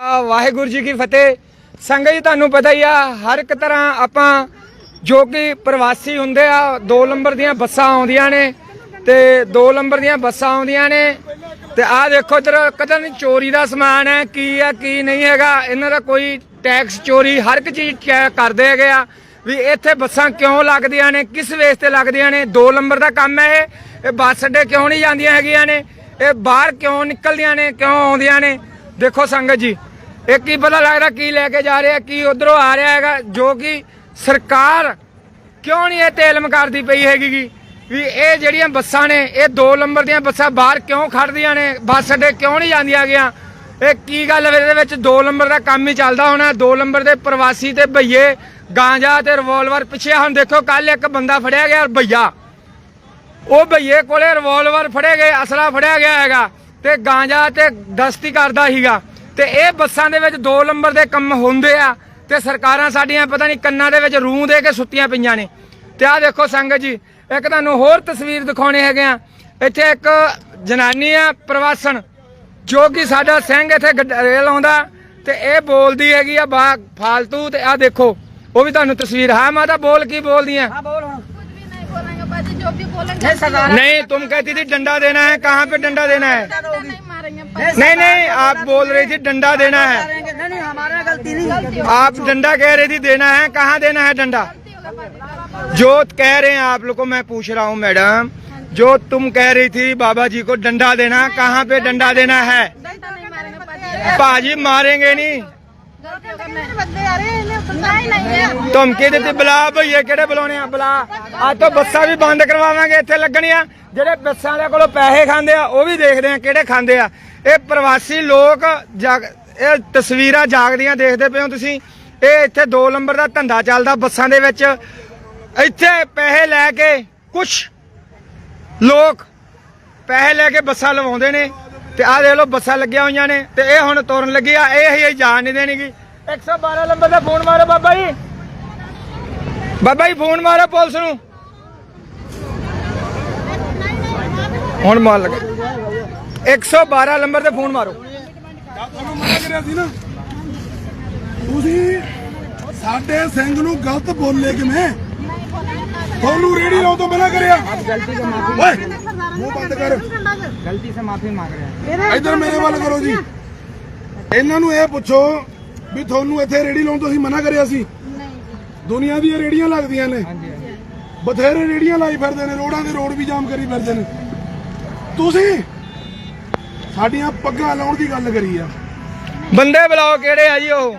ਆ, ਵਾਹਿਗੁਰੂ ਜੀ ਕੀ ਫਤਿਹ। ਸੰਗਤ ਜੀ ਤੁਹਾਨੂੰ ਪਤਾ ਹੀ ਆ ਹਰ ਇੱਕ ਤਰ੍ਹਾਂ ਆਪਾਂ ਜੋ ਕਿ ਪ੍ਰਵਾਸੀ ਹੁੰਦੇ ਆ ਦੋ ਨੰਬਰ ਦੀਆਂ ਬੱਸਾਂ ਆਉਂਦੀਆਂ ਨੇ ਤੇ ਦੋ ਨੰਬਰ ਦੀਆਂ ਬੱਸਾਂ ਆਉਂਦੀਆਂ ਨੇ ਤੇ ਆਹ ਦੇਖੋ ਇਧਰ ਕਦੇ ਨਹੀਂ ਚੋਰੀ ਦਾ ਸਮਾਨ ਹੈ ਕੀ ਆ ਕੀ ਨਹੀਂ ਹੈਗਾ। ਇਹਨਾਂ ਦਾ ਕੋਈ ਟੈਕਸ ਚੋਰੀ ਹਰ ਇੱਕ ਚੀਜ਼ ਕਰਦੇ ਹੈਗੇ ਆ ਵੀ ਇੱਥੇ ਬੱਸਾਂ ਕਿਉਂ ਲੱਗਦੀਆਂ ਨੇ ਕਿਸ ਵੇਸ ਤੇ ਲੱਗਦੀਆਂ ਨੇ। ਦੋ ਨੰਬਰ ਦਾ ਕੰਮ ਹੈ ਇਹ। ਇਹ ਬੱਸ ਅੱਡੇ ਕਿਉਂ ਨਹੀਂ ਜਾਂਦੀਆਂ ਹੈਗੀਆਂ ਨੇ? ਇਹ ਬਾਹਰ ਕਿਉਂ ਨਿਕਲਦੀਆਂ ਨੇ ਕਿਉਂ ਆਉਂਦੀਆਂ ਨੇ? ਦੇਖੋ ਸੰਗਤ ਜੀ ਇਹ ਕੀ ਪਤਾ ਲੱਗਦਾ ਕੀ ਲੈ ਕੇ ਜਾ ਰਿਹਾ, ਕੀ ਉਧਰੋਂ ਆ ਰਿਹਾ ਹੈਗਾ, ਜੋ ਕਿ ਸਰਕਾਰ ਕਿਉਂ ਨਹੀਂ ਇਹ ਤੇਲਮ ਕਰਦੀ ਪਈ ਹੈਗੀ ਵੀ ਇਹ ਜਿਹੜੀਆਂ ਬੱਸਾਂ ਨੇ, ਇਹ ਦੋ ਨੰਬਰ ਦੀਆਂ ਬੱਸਾਂ ਬਾਹਰ ਕਿਉਂ ਖੜਦੀਆਂ ਨੇ, ਬੱਸ ਅੱਡੇ ਕਿਉਂ ਨਹੀਂ ਜਾਂਦੀਆਂ ਗਿਆ ਇਹ ਕੀ ਗੱਲ ਇਹਦੇ ਵਿੱਚ ਦੋ ਨੰਬਰ ਦਾ ਕੰਮ ਹੀ ਚੱਲਦਾ ਹੋਣਾ, ਦੋ ਨੰਬਰ ਦੇ ਪ੍ਰਵਾਸੀ ਤੇ ਭਈਏ ਗਾਂਜਾ ਤੇ ਰਿਵਾਲਵਰ ਪਿੱਛੇ ਹੁਣ ਦੇਖੋ ਕੱਲ ਇੱਕ ਬੰਦਾ ਫੜਿਆ ਗਿਆ ਭਈਆ। ਉਹ ਭਈਏ ਕੋਲੇ ਰਿਵਾਲਵਰ ਫੜੇ ਗਏ, ਅਸਲਾ ਫੜਿਆ ਗਿਆ ਹੈਗਾ ਤੇ ਗਾਂਜਾ ਤੇ ਦਸਤੀ ਕਰਦਾ ਸੀਗਾ। ਤੇ ਇਹ ਬੱਸਾਂ ਦੇ ਵਿੱਚ ਦੋ ਨੰਬਰ ਦੇ ਕੰਮ ਹੁੰਦੇ ਆ ਤੇ ਸਰਕਾਰਾਂ ਸਾਡੀਆਂ ਪਤਾ ਨਹੀਂ ਕੰਨਾਂ ਦੇ ਵਿੱਚ ਰੂਹ ਦੇ ਕੇ ਸੁੱਤੀਆਂ ਪਈਆਂ ਨੇ ਤੇ ਆਹ ਦੇਖੋ ਸੰਗਤ ਜੀ ਇੱਕ ਤੁਹਾਨੂੰ ਹੋਰ ਤਸਵੀਰ ਦਿਖਾਉਣੇ ਹੈਗੇ ਆ ਇੱਥੇ ਇੱਕ ਜਨਾਨੀ ਆ ਪ੍ਰਵਾਸਨ ਜੋ ਕਿ ਸਾਡਾ ਸਿੰਘ ਇੱਥੇ ਗੱਡ- ਰੇਲ ਆਉਂਦਾ ਤੇ ਇਹ ਬੋਲਦੀ ਹੈਗੀ ਆ ਬਾ ਫਾਲਤੂ ਤੇ ਆਹ ਦੇਖੋ ਉਹ ਵੀ ਤੁਹਾਨੂੰ ਤਸਵੀਰ ਹਾਂ ਮਾਤਾ ਬੋਲ ਕੀ ਬੋਲਦੀ ਆ कुछ भी नहीं बोलेंगे बाजी जो भी बोलेंगे नहीं तुम कहती थी डंडा देना है कहाँ पे डंडा देना है नहीं नहीं नहीं आप बोल रही थी डंडा देना है नहीं नहीं हमारा गलती नहीं आप डंडा कह रही थी देना है कहाँ देना है डंडा। जो कह रहे हैं आप लोग को मैं पूछ रहा हूँ मैडम जो तुम कह रही थी बाबा जी को डंडा देना कहाँ पे डंडा देना है बाजी। पाजी मारेंगे नहीं ਧਮਕੀ ਦਿੱਤੀ, ਬਲਾ ਭਈਏ, ਕਿਹੜੇ ਬੁਲਾਉਣੇ ਆ? ਬਲਾ। ਅੱਜ ਤੋਂ ਬੱਸਾਂ ਵੀ ਬੰਦ ਕਰਵਾਵਾਂਗੇ, ਇੱਥੇ ਲੱਗਣੀਆਂ। ਜਿਹੜੇ ਬੱਸਾਂ ਦੇ ਕੋਲੋਂ ਪੈਸੇ ਖਾਂਦੇ ਆ, ਉਹ ਵੀ ਦੇਖਦੇ ਆ ਕਿਹੜੇ ਖਾਂਦੇ ਆ। ਇਹ ਪ੍ਰਵਾਸੀ ਲੋਕ ਇਹ ਤਸਵੀਰਾਂ ਜਾਗਦੀਆਂ ਦੇਖਦੇ ਪਏ ਤੁਸੀਂ। ਇਹ ਇੱਥੇ ਦੋ ਨੰਬਰ ਦਾ ਧੰਦਾ ਚੱਲਦਾ ਬੱਸਾਂ ਦੇ ਵਿੱਚ। ਇੱਥੇ ਪੈਸੇ ਲੈ ਕੇ ਕੁਝ ਲੋਕ ਪੈਸੇ ਲੈ ਕੇ ਬੱਸਾਂ ਲਵਾਉਂਦੇ ਨੇ। ਤੇ ਆਹ ਦੇਖ ਲਓ ਬੱਸਾਂ ਲੱਗੀਆਂ ਹੋਈਆਂ ਨੇ ਤੇ ਇਹ ਹੁਣ ਤੁਰਨ ਲੱਗੀ ਆ ਇਹ ਹੀ ਜਾਣ ਨਹੀਂ ਦੇਣੀਗੀ। 112 ਨੰਬਰ ਦਾ ਫੋਨ ਮਾਰੋ ਬਾਬਾ ਜੀ। ਬਾਬਾ ਜੀ ਫੋਨ ਮਾਰੋ ਪੁਲਿਸ ਨੂੰ। ਹੁਣ ਮਾਰ ਲੱਗਾ। 112 ਨੰਬਰ ਤੇ ਫੋਨ ਮਾਰੋ। ਤੁਹਾਨੂੰ ਮਨਾ ਕਰਿਆ ਸੀ ਨਾ ਤੁਸੀਂ ਸਾਡੇ ਸਿੰਘ ਨੂੰ ਗਲਤ ਬੋਲੇ ਕਿਵੇਂ? ਤੁਹਾਨੂੰ ਰੇੜੀ ਲਾਉਣ ਤੋਂ ਮਨਾ ਕਰਿਆ। ਓਏ! ਮੂੰਹ ਬੰਦ ਕਰ। ਗਲਤੀ ਸੇ ਮਾਫੀ ਮੰਗ ਰਿਹਾ ਇੱਧਰ ਮੇਰੇ ਵੱਲ ਕਰੋ ਜੀ। ਇਹਨਾਂ ਨੂੰ ਇਹ ਪੁੱਛੋ ਵੀ ਤੁਹਾਨੂੰ ਇੱਥੇ ਰੇੜੀ ਲਾਉਣ ਤੋਂ ਅਸੀਂ ਮਨਾ ਕਰਿਆ ਸੀ? ਦੁਨੀਆ ਦੀਆਂ ਰੇੜੀਆਂ ਲੱਗਦੀਆਂ ਨੇ। ਬਥੇਰੇ ਰੇੜੀਆਂ ਲਾਈ ਫਿਰਦੇ ਨੇ ਰੋਡਾਂ ਦੇ ਰੋਡ ਵੀ ਜਾਮ ਕਰੀ ਫਿਰਦੇ ਨੇ। ਤੁਸੀਂ ਸਾਡੀਆਂ ਪੱਗਾਂ ਲਾਉਣ ਦੀ ਗੱਲ ਕਰੀ ਆ। ਬੰਦੇ ਬੁਲਾਓ ਕਿਹੜੇ ਆ ਜੀ ਉਹ?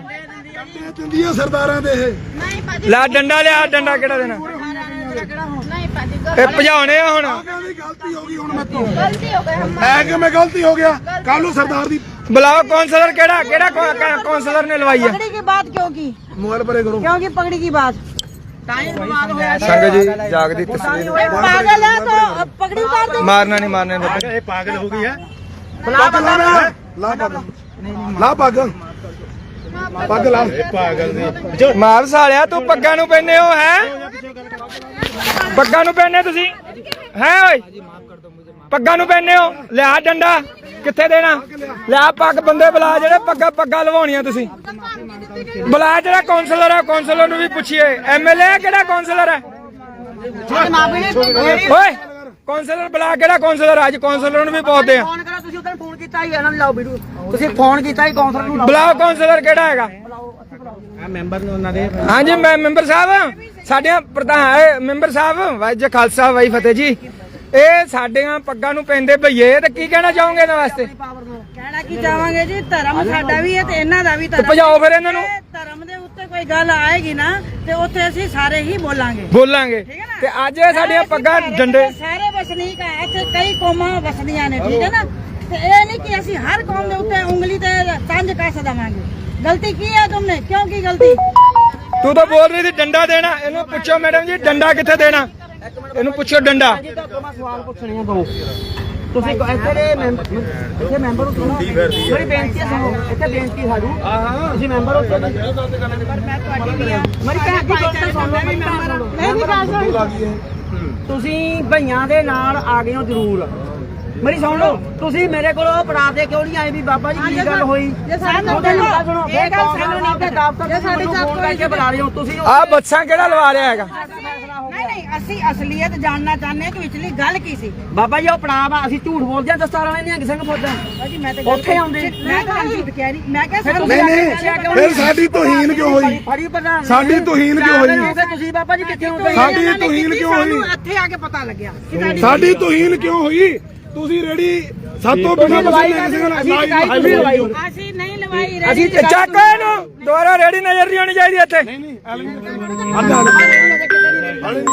ਕੰਡੇ ਚੰਦੀਆਂ ਸਰਦਾਰਾਂ ਦੇ ਇਹ नहीं बाजी। ਲੈ ਡੰਡਾ ਲਿਆ ਡੰਡਾ ਕਿਹੜਾ ਦੇਣਾ नहीं बाजी। ਇਹ ਭਜਾਉਣੇ ਆ ਹੁਣ ਆ ਕਹਿੰਦੀ ਗਲਤੀ ਹੋ ਗਈ ਹੁਣ ਮੇਰੇ ਤੋਂ गलती हो गई हम ਐ ਕਿ ਮੈਂ ਗਲਤੀ ਹੋ ਗਿਆ ਕੱਲ ਨੂੰ ਸਰਦਾਰ ਦੀ ਬੁਲਾਓ ਕੌਂਸਲਰ ਕਿਹੜਾ ਕਿਹੜਾ ਕੌ- ਕੌਂਸਲਰ ਨੇ ਲਵਾਈ ਆ पगड़ी की बात क्यों की ਮੋਬਾਈਲ ਪਰੇ ਕਰੋ क्यों की पगड़ी की बात ਸੰਗਤ ਜੀ ਜਾਗਦੀ ਤਸਵੀਰ पागल है तो अब पगड़ी उतार दो ਮਾਰਨਾ ਨਹੀਂ ਮਾਰਨਾ ਨਹੀਂ ਲਾ ਬੰਦਾ ਲਾ ਪੱਗ ਲਾ ਪੱਗ ਪੱਗ ਲਾ। ਮਾਰ ਸਾਲਿਆ ਤੂੰ ਪੱਗਾਂ ਨੂੰ ਪੈਨੇ ਹੋ ਹੈ? ਪੱਗਾਂ ਨੂੰ ਪੈਨੇ ਤੁਸੀਂ? ਹੈ ਓਏ? ਪੱਗਾਂ ਨੂੰ ਪੈਨੇ ਹੋ? ਲਿਆ ਡੰਡਾ ਕਿੱਥੇ ਦੇਣਾ? ਲਿਆ ਪੱਗ ਬੰਦੇ ਬੁਲਾ ਜਿਹੜੇ ਪੱਗਾਂ ਪੱਗਾਂ ਲਵਾਉਣੀਆਂ ਤੁਸੀਂ। ਬੁਲਾ ਜਿਹੜਾ ਕਾਉਂਸਲਰ ਹੈ ਕਾਉਂਸਲਰ ਨੂੰ ਵੀ ਪੁੱਛੀਏ। ਐਮਐਲਏ ਕਿਹੜਾ ਕਾਉਂਸਲਰ ਹੈ ਓਏ ਕਾਉਂਸਲਰ ਬੁਲਾ ਕਿਹੜਾ ਕਾਉਂਸਲਰ ਅੱਜ ਕਾਉਂਸਲਰ ਨੂੰ ਵੀ ਪੁੱਛਦੇ ਆ। ਫੋਨ ਕਰਾ ਤੁਸੀਂ ਫੋਨ ਕੀਤਾ ਹੀ ਇਹਨਾਂ ਨੂੰ ਲਾਓ ਵੀਡੀਓ। ਤੁਸੀਂ ਫੋਨ ਕੀਤਾ ਹੀ ਕਾਉਂਸਲਰ ਨੂੰ ਲਾਓ। ਬੁਲਾਓ ਕਾਉਂਸਲਰ ਕਿਹੜਾ ਹੈਗਾ? ਹਾਂਜੀ ਮੈਂ ਮੈਂਬਰ ਸਾਹਿਬ ਸਾਡਿਆਂ ਪ੍ਰਧਾਨ ਇਹ ਮੈਂਬਰ ਸਾਹਿਬ ਵਾਹਿ ਜੀ ਖਾਲਸਾ ਵਾਹਿ ਫਤਿਹ ਜੀ। ਇਹ ਸਾਡੀਆਂ ਪੱਗਾਂ ਨੂੰ ਪੈਂਦੇ ਭਈਏ ਤੇ ਕੀ ਕਹਿਣਾ ਚਾਹੋਗੇ ਇਹਨਾਂ ਵਾਸਤੇ? ਕਹਿਣਾ ਕੀ ਚਾਹਾਂਗੇ ਜੀ ਧਰਮ ਸਾਡਾ ਵੀ ਹੈ ਤੇ ਇਹਨਾਂ ਦਾ ਵੀ ਤੇ ਧਰਮ ਭਜਾਓ ਫਿਰ ਇਹਨਾਂ ਨੂੰ। ਜੇ ਧਰਮ ਦੇ ਉੱਤੇ ਕੋਈ ਗੱਲ ਆਏਗੀ ਨਾ ਤੇ ਉੱਥੇ ਅਸੀਂ ਸਾਰੇ ਹੀ ਬੋਲਾਂਗੇ। ਬੋਲਾਂਗੇ। ਠੀਕ ਹੈ ਨਾ? ਤੇ ਅੱਜ ਇਹ ਸਾਡੀਆਂ ਪੱਗਾਂ ਡੰਡੇ ਸਾਰੇ ਵਸਨੀਕ ਆ ਇੱਥੇ ਕਈ ਕੌਮਾਂ ਵਸਦੀਆਂ ਨੇ ਠੀਕ ਹੈ ਨਾ? ਤੇ ਇਹ ਨਹੀਂ ਕਿ ਅਸੀਂ ਹਰ ਕੌਮ ਦੇ ਉੱਤੇ ਉਂਗਲੀ ਤੇ ਤੰਜ ਕੱਸ ਦੇਵਾਂਗੇ। ਗਲਤੀ ਕੀ ਹੈ ਤੁਮਨੇ? ਕਿਉਂ ਕੀ ਗਲਤੀ? ਤੂੰ ਤਾਂ ਬੋਲ ਰਹੀ ਸੀ ਡੰਡਾ ਦੇਣਾ। ਇਹਨੂੰ ਪੁੱਛੋ ਮੈਡਮ ਜੀ ਡੰਡਾ ਕਿੱਥੇ ਦੇਣਾ? ਇਹਨੂੰ ਪੁੱਛੋ ਡੰਡਾ। ਸਵਾਲ ਪੁੱਛਣੇ ਆ ਦੋ ਤੁਸੀਂ ਇੱਥੇ ਦੇ ਮੈਂਬਰ ਇੱਥੇ ਮੈਂਬਰ ਹੋ ਸੁਣੋ ਮੇਰੀ ਬੇਨਤੀ ਹੈ ਸੁਣੋ ਇੱਥੇ ਬੇਨਤੀ ਸਾਡੂ। ਤੁਸੀਂ ਮੈਂਬਰ ਹੋ ਪਰ ਮੈਂ ਤੁਹਾਡੀ ਵੀ ਆ। ਮੇਰੀ ਭੈਣ ਦੀ ਗੱਲ ਤਾਂ ਸੁਣ ਲਓ ਮੇਰੀ ਮੈਂਬਰ ਮੈਂ ਵੀ ਗੱਲ ਸੁਣ ਤੁਸੀਂ ਭਈਆਂ ਦੇ ਨਾਲ ਆ ਗਏ ਹੋ ਜ਼ਰੂਰ। ਮੇਰੀ ਸੁਣ ਲਓ ਤੁਸੀਂ ਮੇਰੇ ਕੋਲ ਉਹ ਪੜਾ ਦੇ ਕਿਉਂ ਨਹੀਂ ਆਏ ਵੀ ਬਾਬਾ ਜੀ ਕੀ ਗੱਲ ਹੋਈ? ਜੇ ਇਹ ਗੱਲ ਸਾਨੂੰ ਨਹੀਂ ਤੇ ਜੇ ਸਾਡੀ ਕਰਕੇ ਬੁਲਾ ਰਹੇ ਹੋ ਤੁਸੀਂ ਆ ਬੱਸਾਂ ਕਿਹੜਾ ਲਵਾ ਰਿਹਾ ਹੈਗਾ? ਨਹੀਂ ਨਹੀਂ ਅਸੀਂ ਅਸਲੀਅਤ ਜਾਣਨਾ ਚਾਹੁੰਦੇ ਹਾਂ ਕਿ ਵਿਚਲੀ ਗੱਲ ਕੀ ਸੀ? ਬਾਬਾ ਜੀ ਉਹ ਪੜਾ ਵਾ ਅਸੀਂ ਝੂਠ ਬੋਲਦੇ ਆ ਦਸਤਾਰ ਵਾਲੇ ਨਹੀਂ ਸਿੰਘ ਫੋਦਾ ਬਾਜੀ ਮੈਂ ਤਾਂ ਉੱਥੇ ਆਉਂਦੇ। ਮੈਂ ਤਾਂ ਝੂਠ ਕਹਿ ਰਹੀ। ਮੈਂ ਕਿਹਾ ਸਾਨੂੰ ਨਹੀਂ ਨਹੀਂ? ਫਿਰ ਸਾਡੀ ਤੋਹੀਨ ਕਿਉਂ ਹੋਈ? ਫੜੀ ਪ੍ਰਧਾਨ। ਸਾਡੀ ਤੋਹੀਨ ਕਿਉਂ ਹੋਈ? ਤੁਸੀਂ ਬਾਬਾ ਜੀ ਕਿੱਥੇ ਹੁੰਦੇ ਸਾਡੀ ਤੋਹੀਨ ਕਿਉਂ ਹੋਈ? ਸਾਨੂੰ ਇੱਥੇ ਆ ਕੇ ਪਤਾ ਲੱਗਿਆ ਸਾਡੀ ਤੋਹੀਨ ਕਿਉਂ ਹੋਈ? ਤੁਸੀਂ ਰੇੜੀ ਸਾਤੋਂ ਬਿਨਾਂ ਲਵਾਈ ਕਿਸੇ ਅਸੀਂ ਨਾਲ ਲਵਾਈ ਵੀ ਲਵਾਈ। ਅਸੀਂ ਨਹੀਂ ਲਵਾਈ ਅਸੀਂ ਇਹ ਚੱਕ ਇਹਨੂੰ ਦੁਬਾਰਾ ਰੇੜੀ ਨਜ਼ਰ ਨਹੀਂ ਆਉਣੀ ਚਾਹੀਦੀ ਇੱਥੇ। ਨਹੀਂ ਨਹੀਂ ਹਾਲੇ ਨਹੀਂ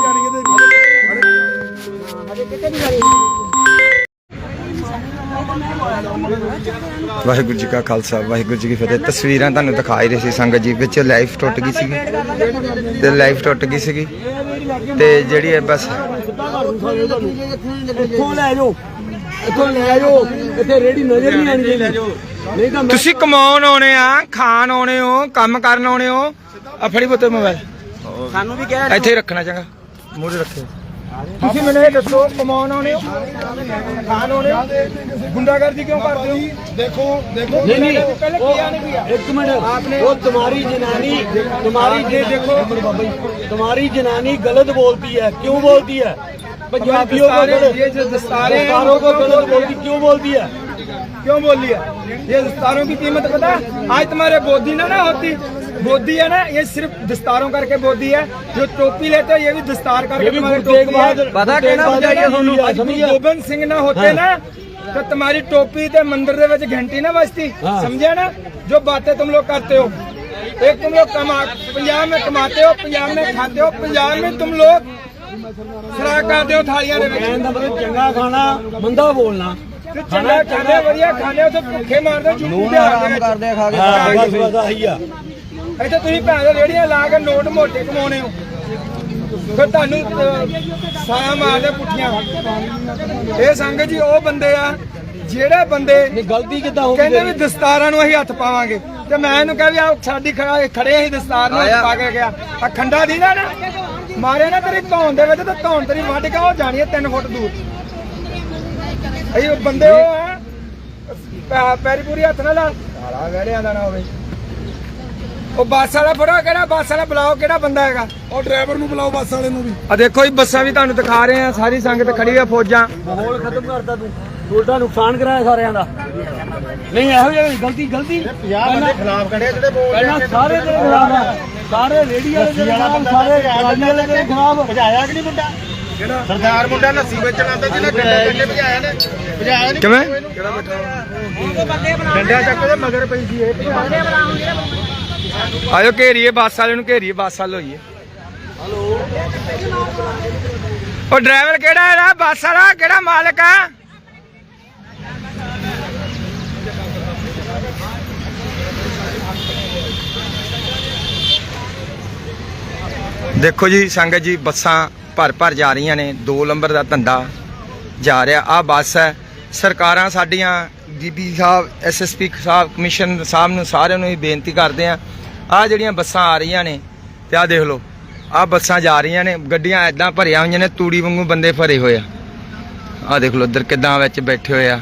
ਜਾਣੀ ਇਹਦੇ ਵਾਹਿਗੁਰੂ ਜੀ ਕਾ ਖਾਲਸਾ ਵਾਹਿਗੁਰੂ ਜੀ ਕੀ ਫਤਿਹ। ਤਸਵੀਰਾਂ ਤੁਹਾਨੂੰ ਦਿਖਾ ਹੀ ਰਹੇ ਸੀ ਸੰਗਤ ਜੀ ਵਿੱਚ ਲਾਈਫ ਟੁੱਟ ਗਈ ਸੀਗੀ। ਤੇ ਲਾਈਫ ਟੁੱਟ ਗਈ ਸੀਗੀ। ਤੇ ਜਿਹੜੀ ਇਹ ਬਸ ਇੱਥੋਂ ਲੈ ਜਾਓ। ਇੱਥੋਂ ਲੈ ਜਾਓ ਇੱਥੇ ਰੇੜੀ ਨਜ਼ਰ ਨਹੀਂ ਆਣੀ ਚਾਹੀਦੀ ਨਹੀਂ ਤਾਂ ਤੁਸੀਂ ਕਮਾਉਣ ਆਉਣੇ ਆ ਖਾਣ ਆਉਣੇ ਹੋ ਕੰਮ ਕਰਨ ਆਉਣੇ ਹੋ ਆ ਫੜੀ ਬੋਤੇ ਮੋਬਾਈਲ ਸਾਨੂੰ ਵੀ ਕਿਹਾ ਇੱਥੇ ਰੱਖਣਾ ਚੰਗਾ। ਮੂਹਰੇ ਰੱਖਿਓ। ਤੁਸੀਂ ਮੈਨੂੰ ਇਹ ਦੱਸੋ ਕਮਾਉਣ ਆਉਣੇ ਹੋ ਖਾਣ ਆਉਣੇ ਹੋ ਗੁੰਡਾਗਰਦੀ ਕਿਉਂ ਕਰਦੇ ਹੋ? ਦੇਖੋ ਦੇਖੋ। ਨਹੀਂ ਨਹੀਂ। ਇੱਕ ਮਿੰਟ। ਉਹ ਤੁਹਾਡੀ ਜਨਾਨੀ ਤੁਹਾਡੀ ਜੇ ਦੇਖੋ ਤੁਹਾਡੀ ਜਨਾਨੀ ਗਲਤ ਬੋਲਦੀ ਹੈ। ਕਿਉਂ ਬੋਲਦੀ ਹੈ? दस्तारों को गलत बोलती क्यों बोल दिया क्यों बोल लिया ये दस्तारों की कीमत पता आज तुम्हारे बोधी ना ना होती बोधी है ना ये सिर्फ दस्तारों करके बोधी है जो टोपी लेते हो ये भी दस्तार करके तुम्हारे टोपी है पता चाहिए गोबिंद सिंह ना होते ना तो तुम्हारी टोपी ते मंदिर के घंटी ना बजती समझे ना जो बातें तुम लोग करते हो एक तुम लोग कमा पंजाब में कमाते हो पंजाब में खाते हो पंजाब में तुम लोग ਸਰਾ ਕਰ ਦਿਓ ਥਾਲੀਆਂ ਦੇ ਵਿੱਚ। ਕਹਿਣ ਦਾ ਮਤਲਬ ਚੰਗਾ ਖਾਣਾ ਮੰਦਾ ਬੋਲਣਾ। ਤੇ ਚੰਗਾ ਵਧੀਆ ਖਾਣੇ ਉਥੇ ਭੁੱਖੇ ਮਾਰਦੇ ਝੂਠੇ ਆਰਾਮ ਕਰਦੇ ਖਾ ਕੇ ਬਸ ਬਸ ਆਹੀ ਆ। ਇੱਥੇ ਤੁਸੀਂ ਭੈਣ ਦੇ ਰੇੜੀਆਂ ਲਾ ਕੇ ਨੋਟ ਮੋਟੇ ਕਮਾਉਣੇ ਹੋ। ਫਿਰ ਤੁਹਾਨੂੰ ਸਾਇਆ ਮਾਰਦੇ ਪੁੱਠੀਆਂ। ਇਹ ਸੰਗ ਜੀ ਉਹ ਬੰਦੇ ਆ ਜਿਹੜੇ ਬੰਦੇ ਨੇ ਗਲਤੀ ਕਿੱਦਾਂ ਹੋ ਗਈ ਕਹਿੰਦੇ ਵੀ ਦਸਤਾਰਾਂ ਨੂੰ ਅਸੀਂ ਹੱਥ ਪਾਵਾਂਗੇ। ਤੇ ਮੈਂ ਇਹਨੂੰ ਕਹਿ ਵੀ ਆ ਸਾਡੀ ਖੜੇ ਅਸੀਂ ਦਸਤਾਰ ਨੂੰ ਹੱਥ ਪਾ ਕੇ ਗਿਆ। ਆ ਖੰਡਾ ਦੀ ਨਾ। ਨਾ ਮਾਰੇ ਨਾ ਤੇਰੀ ਧੌਣ ਦੇ ਵਿੱਚ ਤੇ ਧੌਣ ਤੇਰੀ ਵੱਢ ਕੇ ਉਹ ਜਾਣੀ ਹੈ 3 ਫੁੱਟ ਦੂਰ। ਇਹ ਬੰਦੇ ਉਹ ਪੈ- ਪੈਰੀ ਪੂਰੀ ਹੱਥ ਨਾਲ ਲਾ ਸਾਲਾ ਵੜਿਆਂ ਦਾ ਨਾ ਹੋਵੇ। ਉਹ ਬੱਸ ਵਾਲਾ ਫੜੋ ਕਿਹੜਾ ਬੱਸ ਵਾਲਾ ਬੁਲਾਓ ਕਿਹੜਾ ਬੰਦਾ ਹੈਗਾ? ਉਹ ਡਰਾਈਵਰ ਨੂੰ ਬੁਲਾਓ ਬੱਸ ਵਾਲੇ ਨੂੰ ਵੀ। ਆ ਦੇਖੋ ਜੀ ਬੱਸਾਂ ਵੀ ਤੁਹਾਨੂੰ ਦਿਖਾ ਰਹੇ ਆ ਸਾਰੀ ਸੰਗਤ ਖੜੀ ਆ ਫੌਜਾਂ। ਮਾਹੌਲ ਖਤਮ ਕਰਤਾ ਤੂੰ। ਉਲਟਾ ਨੁਕਸਾਨ ਕਰਾਇਆ ਸਾਰਿਆਂ ਦਾ। ਨਹੀਂ ਇਹੋ ਜਿਹੀ ਗਲਤੀ ਗਲਤੀ। 50 ਬੰਦੇ ਖਿਲਾਫ ਖੜੇ ਜਿਹੜੇ ਬੋਲ ਪਹਿਲਾਂ ਸਾਰੇ ਤੇਰੇ ਖਿਲਾਫ ਆ। ਸਾਰੇ ਰੇੜੀ ਵਾਲੇ ਤੇਰੇ ਖਿਲਾਫ ਸਾਰੇ ਟਰਾਲੀ ਵਾਲੇ ਤੇਰੇ ਖਿਲਾਫ ਭਜਾਇਆ ਕਿ ਨਹੀਂ ਮੁੰਡਾ? ਸਰਦਾਰ ਮੁੰਡਾ ਲੱਸੀ ਵੇਚਣ ਆਉਂਦਾ ਜਿਹਨੇ ਡੰਡੇ ਡੰਡੇ ਭਜਾਇਆ ਨੇ। ਭਜਾਇਆ ਨਹੀਂ ਕਿਵੇਂ? ਡੰਡਾ ਚੱਕ ਉਹਦੇ ਮਗਰ ਪਈ ਸੀ ਇਹ। ਆਜੋ ਘੇਰੀਏ ਬੱਸ ਵਾਲੇ ਨੂੰ ਘੇਰੀਏ ਬੱਸ ਵਾਲ ਹੋਈਏ। ਉਹ ਡਰਾਈਵਰ ਕਿਹੜਾ ਹੈ ਬੱਸ ਵਾਲਾ ਕਿਹੜਾ ਮਾਲਕ ਆ? ਦੇਖੋ ਜੀ, ਸੰਗਤ ਜੀ, ਬੱਸਾਂ ਭਰ ਭਰ ਜਾ ਰਹੀਆਂ ਨੇ। 2 ਨੰਬਰ ਦਾ ਧੰਦਾ ਜਾ ਰਿਹਾ। ਆ ਬੱਸ ਹੈ। ਸਰਕਾਰਾਂ ਸਾਡੀਆਂ ਡੀਬੀ ਸਾਹਿਬ ਐਸਐਸਪੀ ਸਾਹਿਬ, ਕਮਿਸ਼ਨ ਸਾਹਿਬ ਨੂੰ ਸਾਰਿਆਂ ਨੂੰ ਹੀ ਬੇਨਤੀ ਕਰਦੇ ਆ ਆ ਜਿਹੜੀਆਂ ਬੱਸਾਂ ਆ ਰਹੀਆਂ ਨੇ, ਤੇ ਆ ਦੇਖ ਲਓ ਆ ਬੱਸਾਂ ਜਾ ਰਹੀਆਂ ਨੇ। ਗੱਡੀਆਂ ਐਦਾਂ ਭਰੀਆਂ ਹੋਈਆਂ ਨੇ, ਤੂੜੀ ਵਾਂਗੂ ਬੰਦੇ ਭਰੇ ਹੋਏ ਆ। ਆ ਦੇਖ ਲਓ ਇੱਧਰ ਕਿਦਾਂ ਵਿੱਚ ਬੈਠੇ ਹੋਏ ਆ।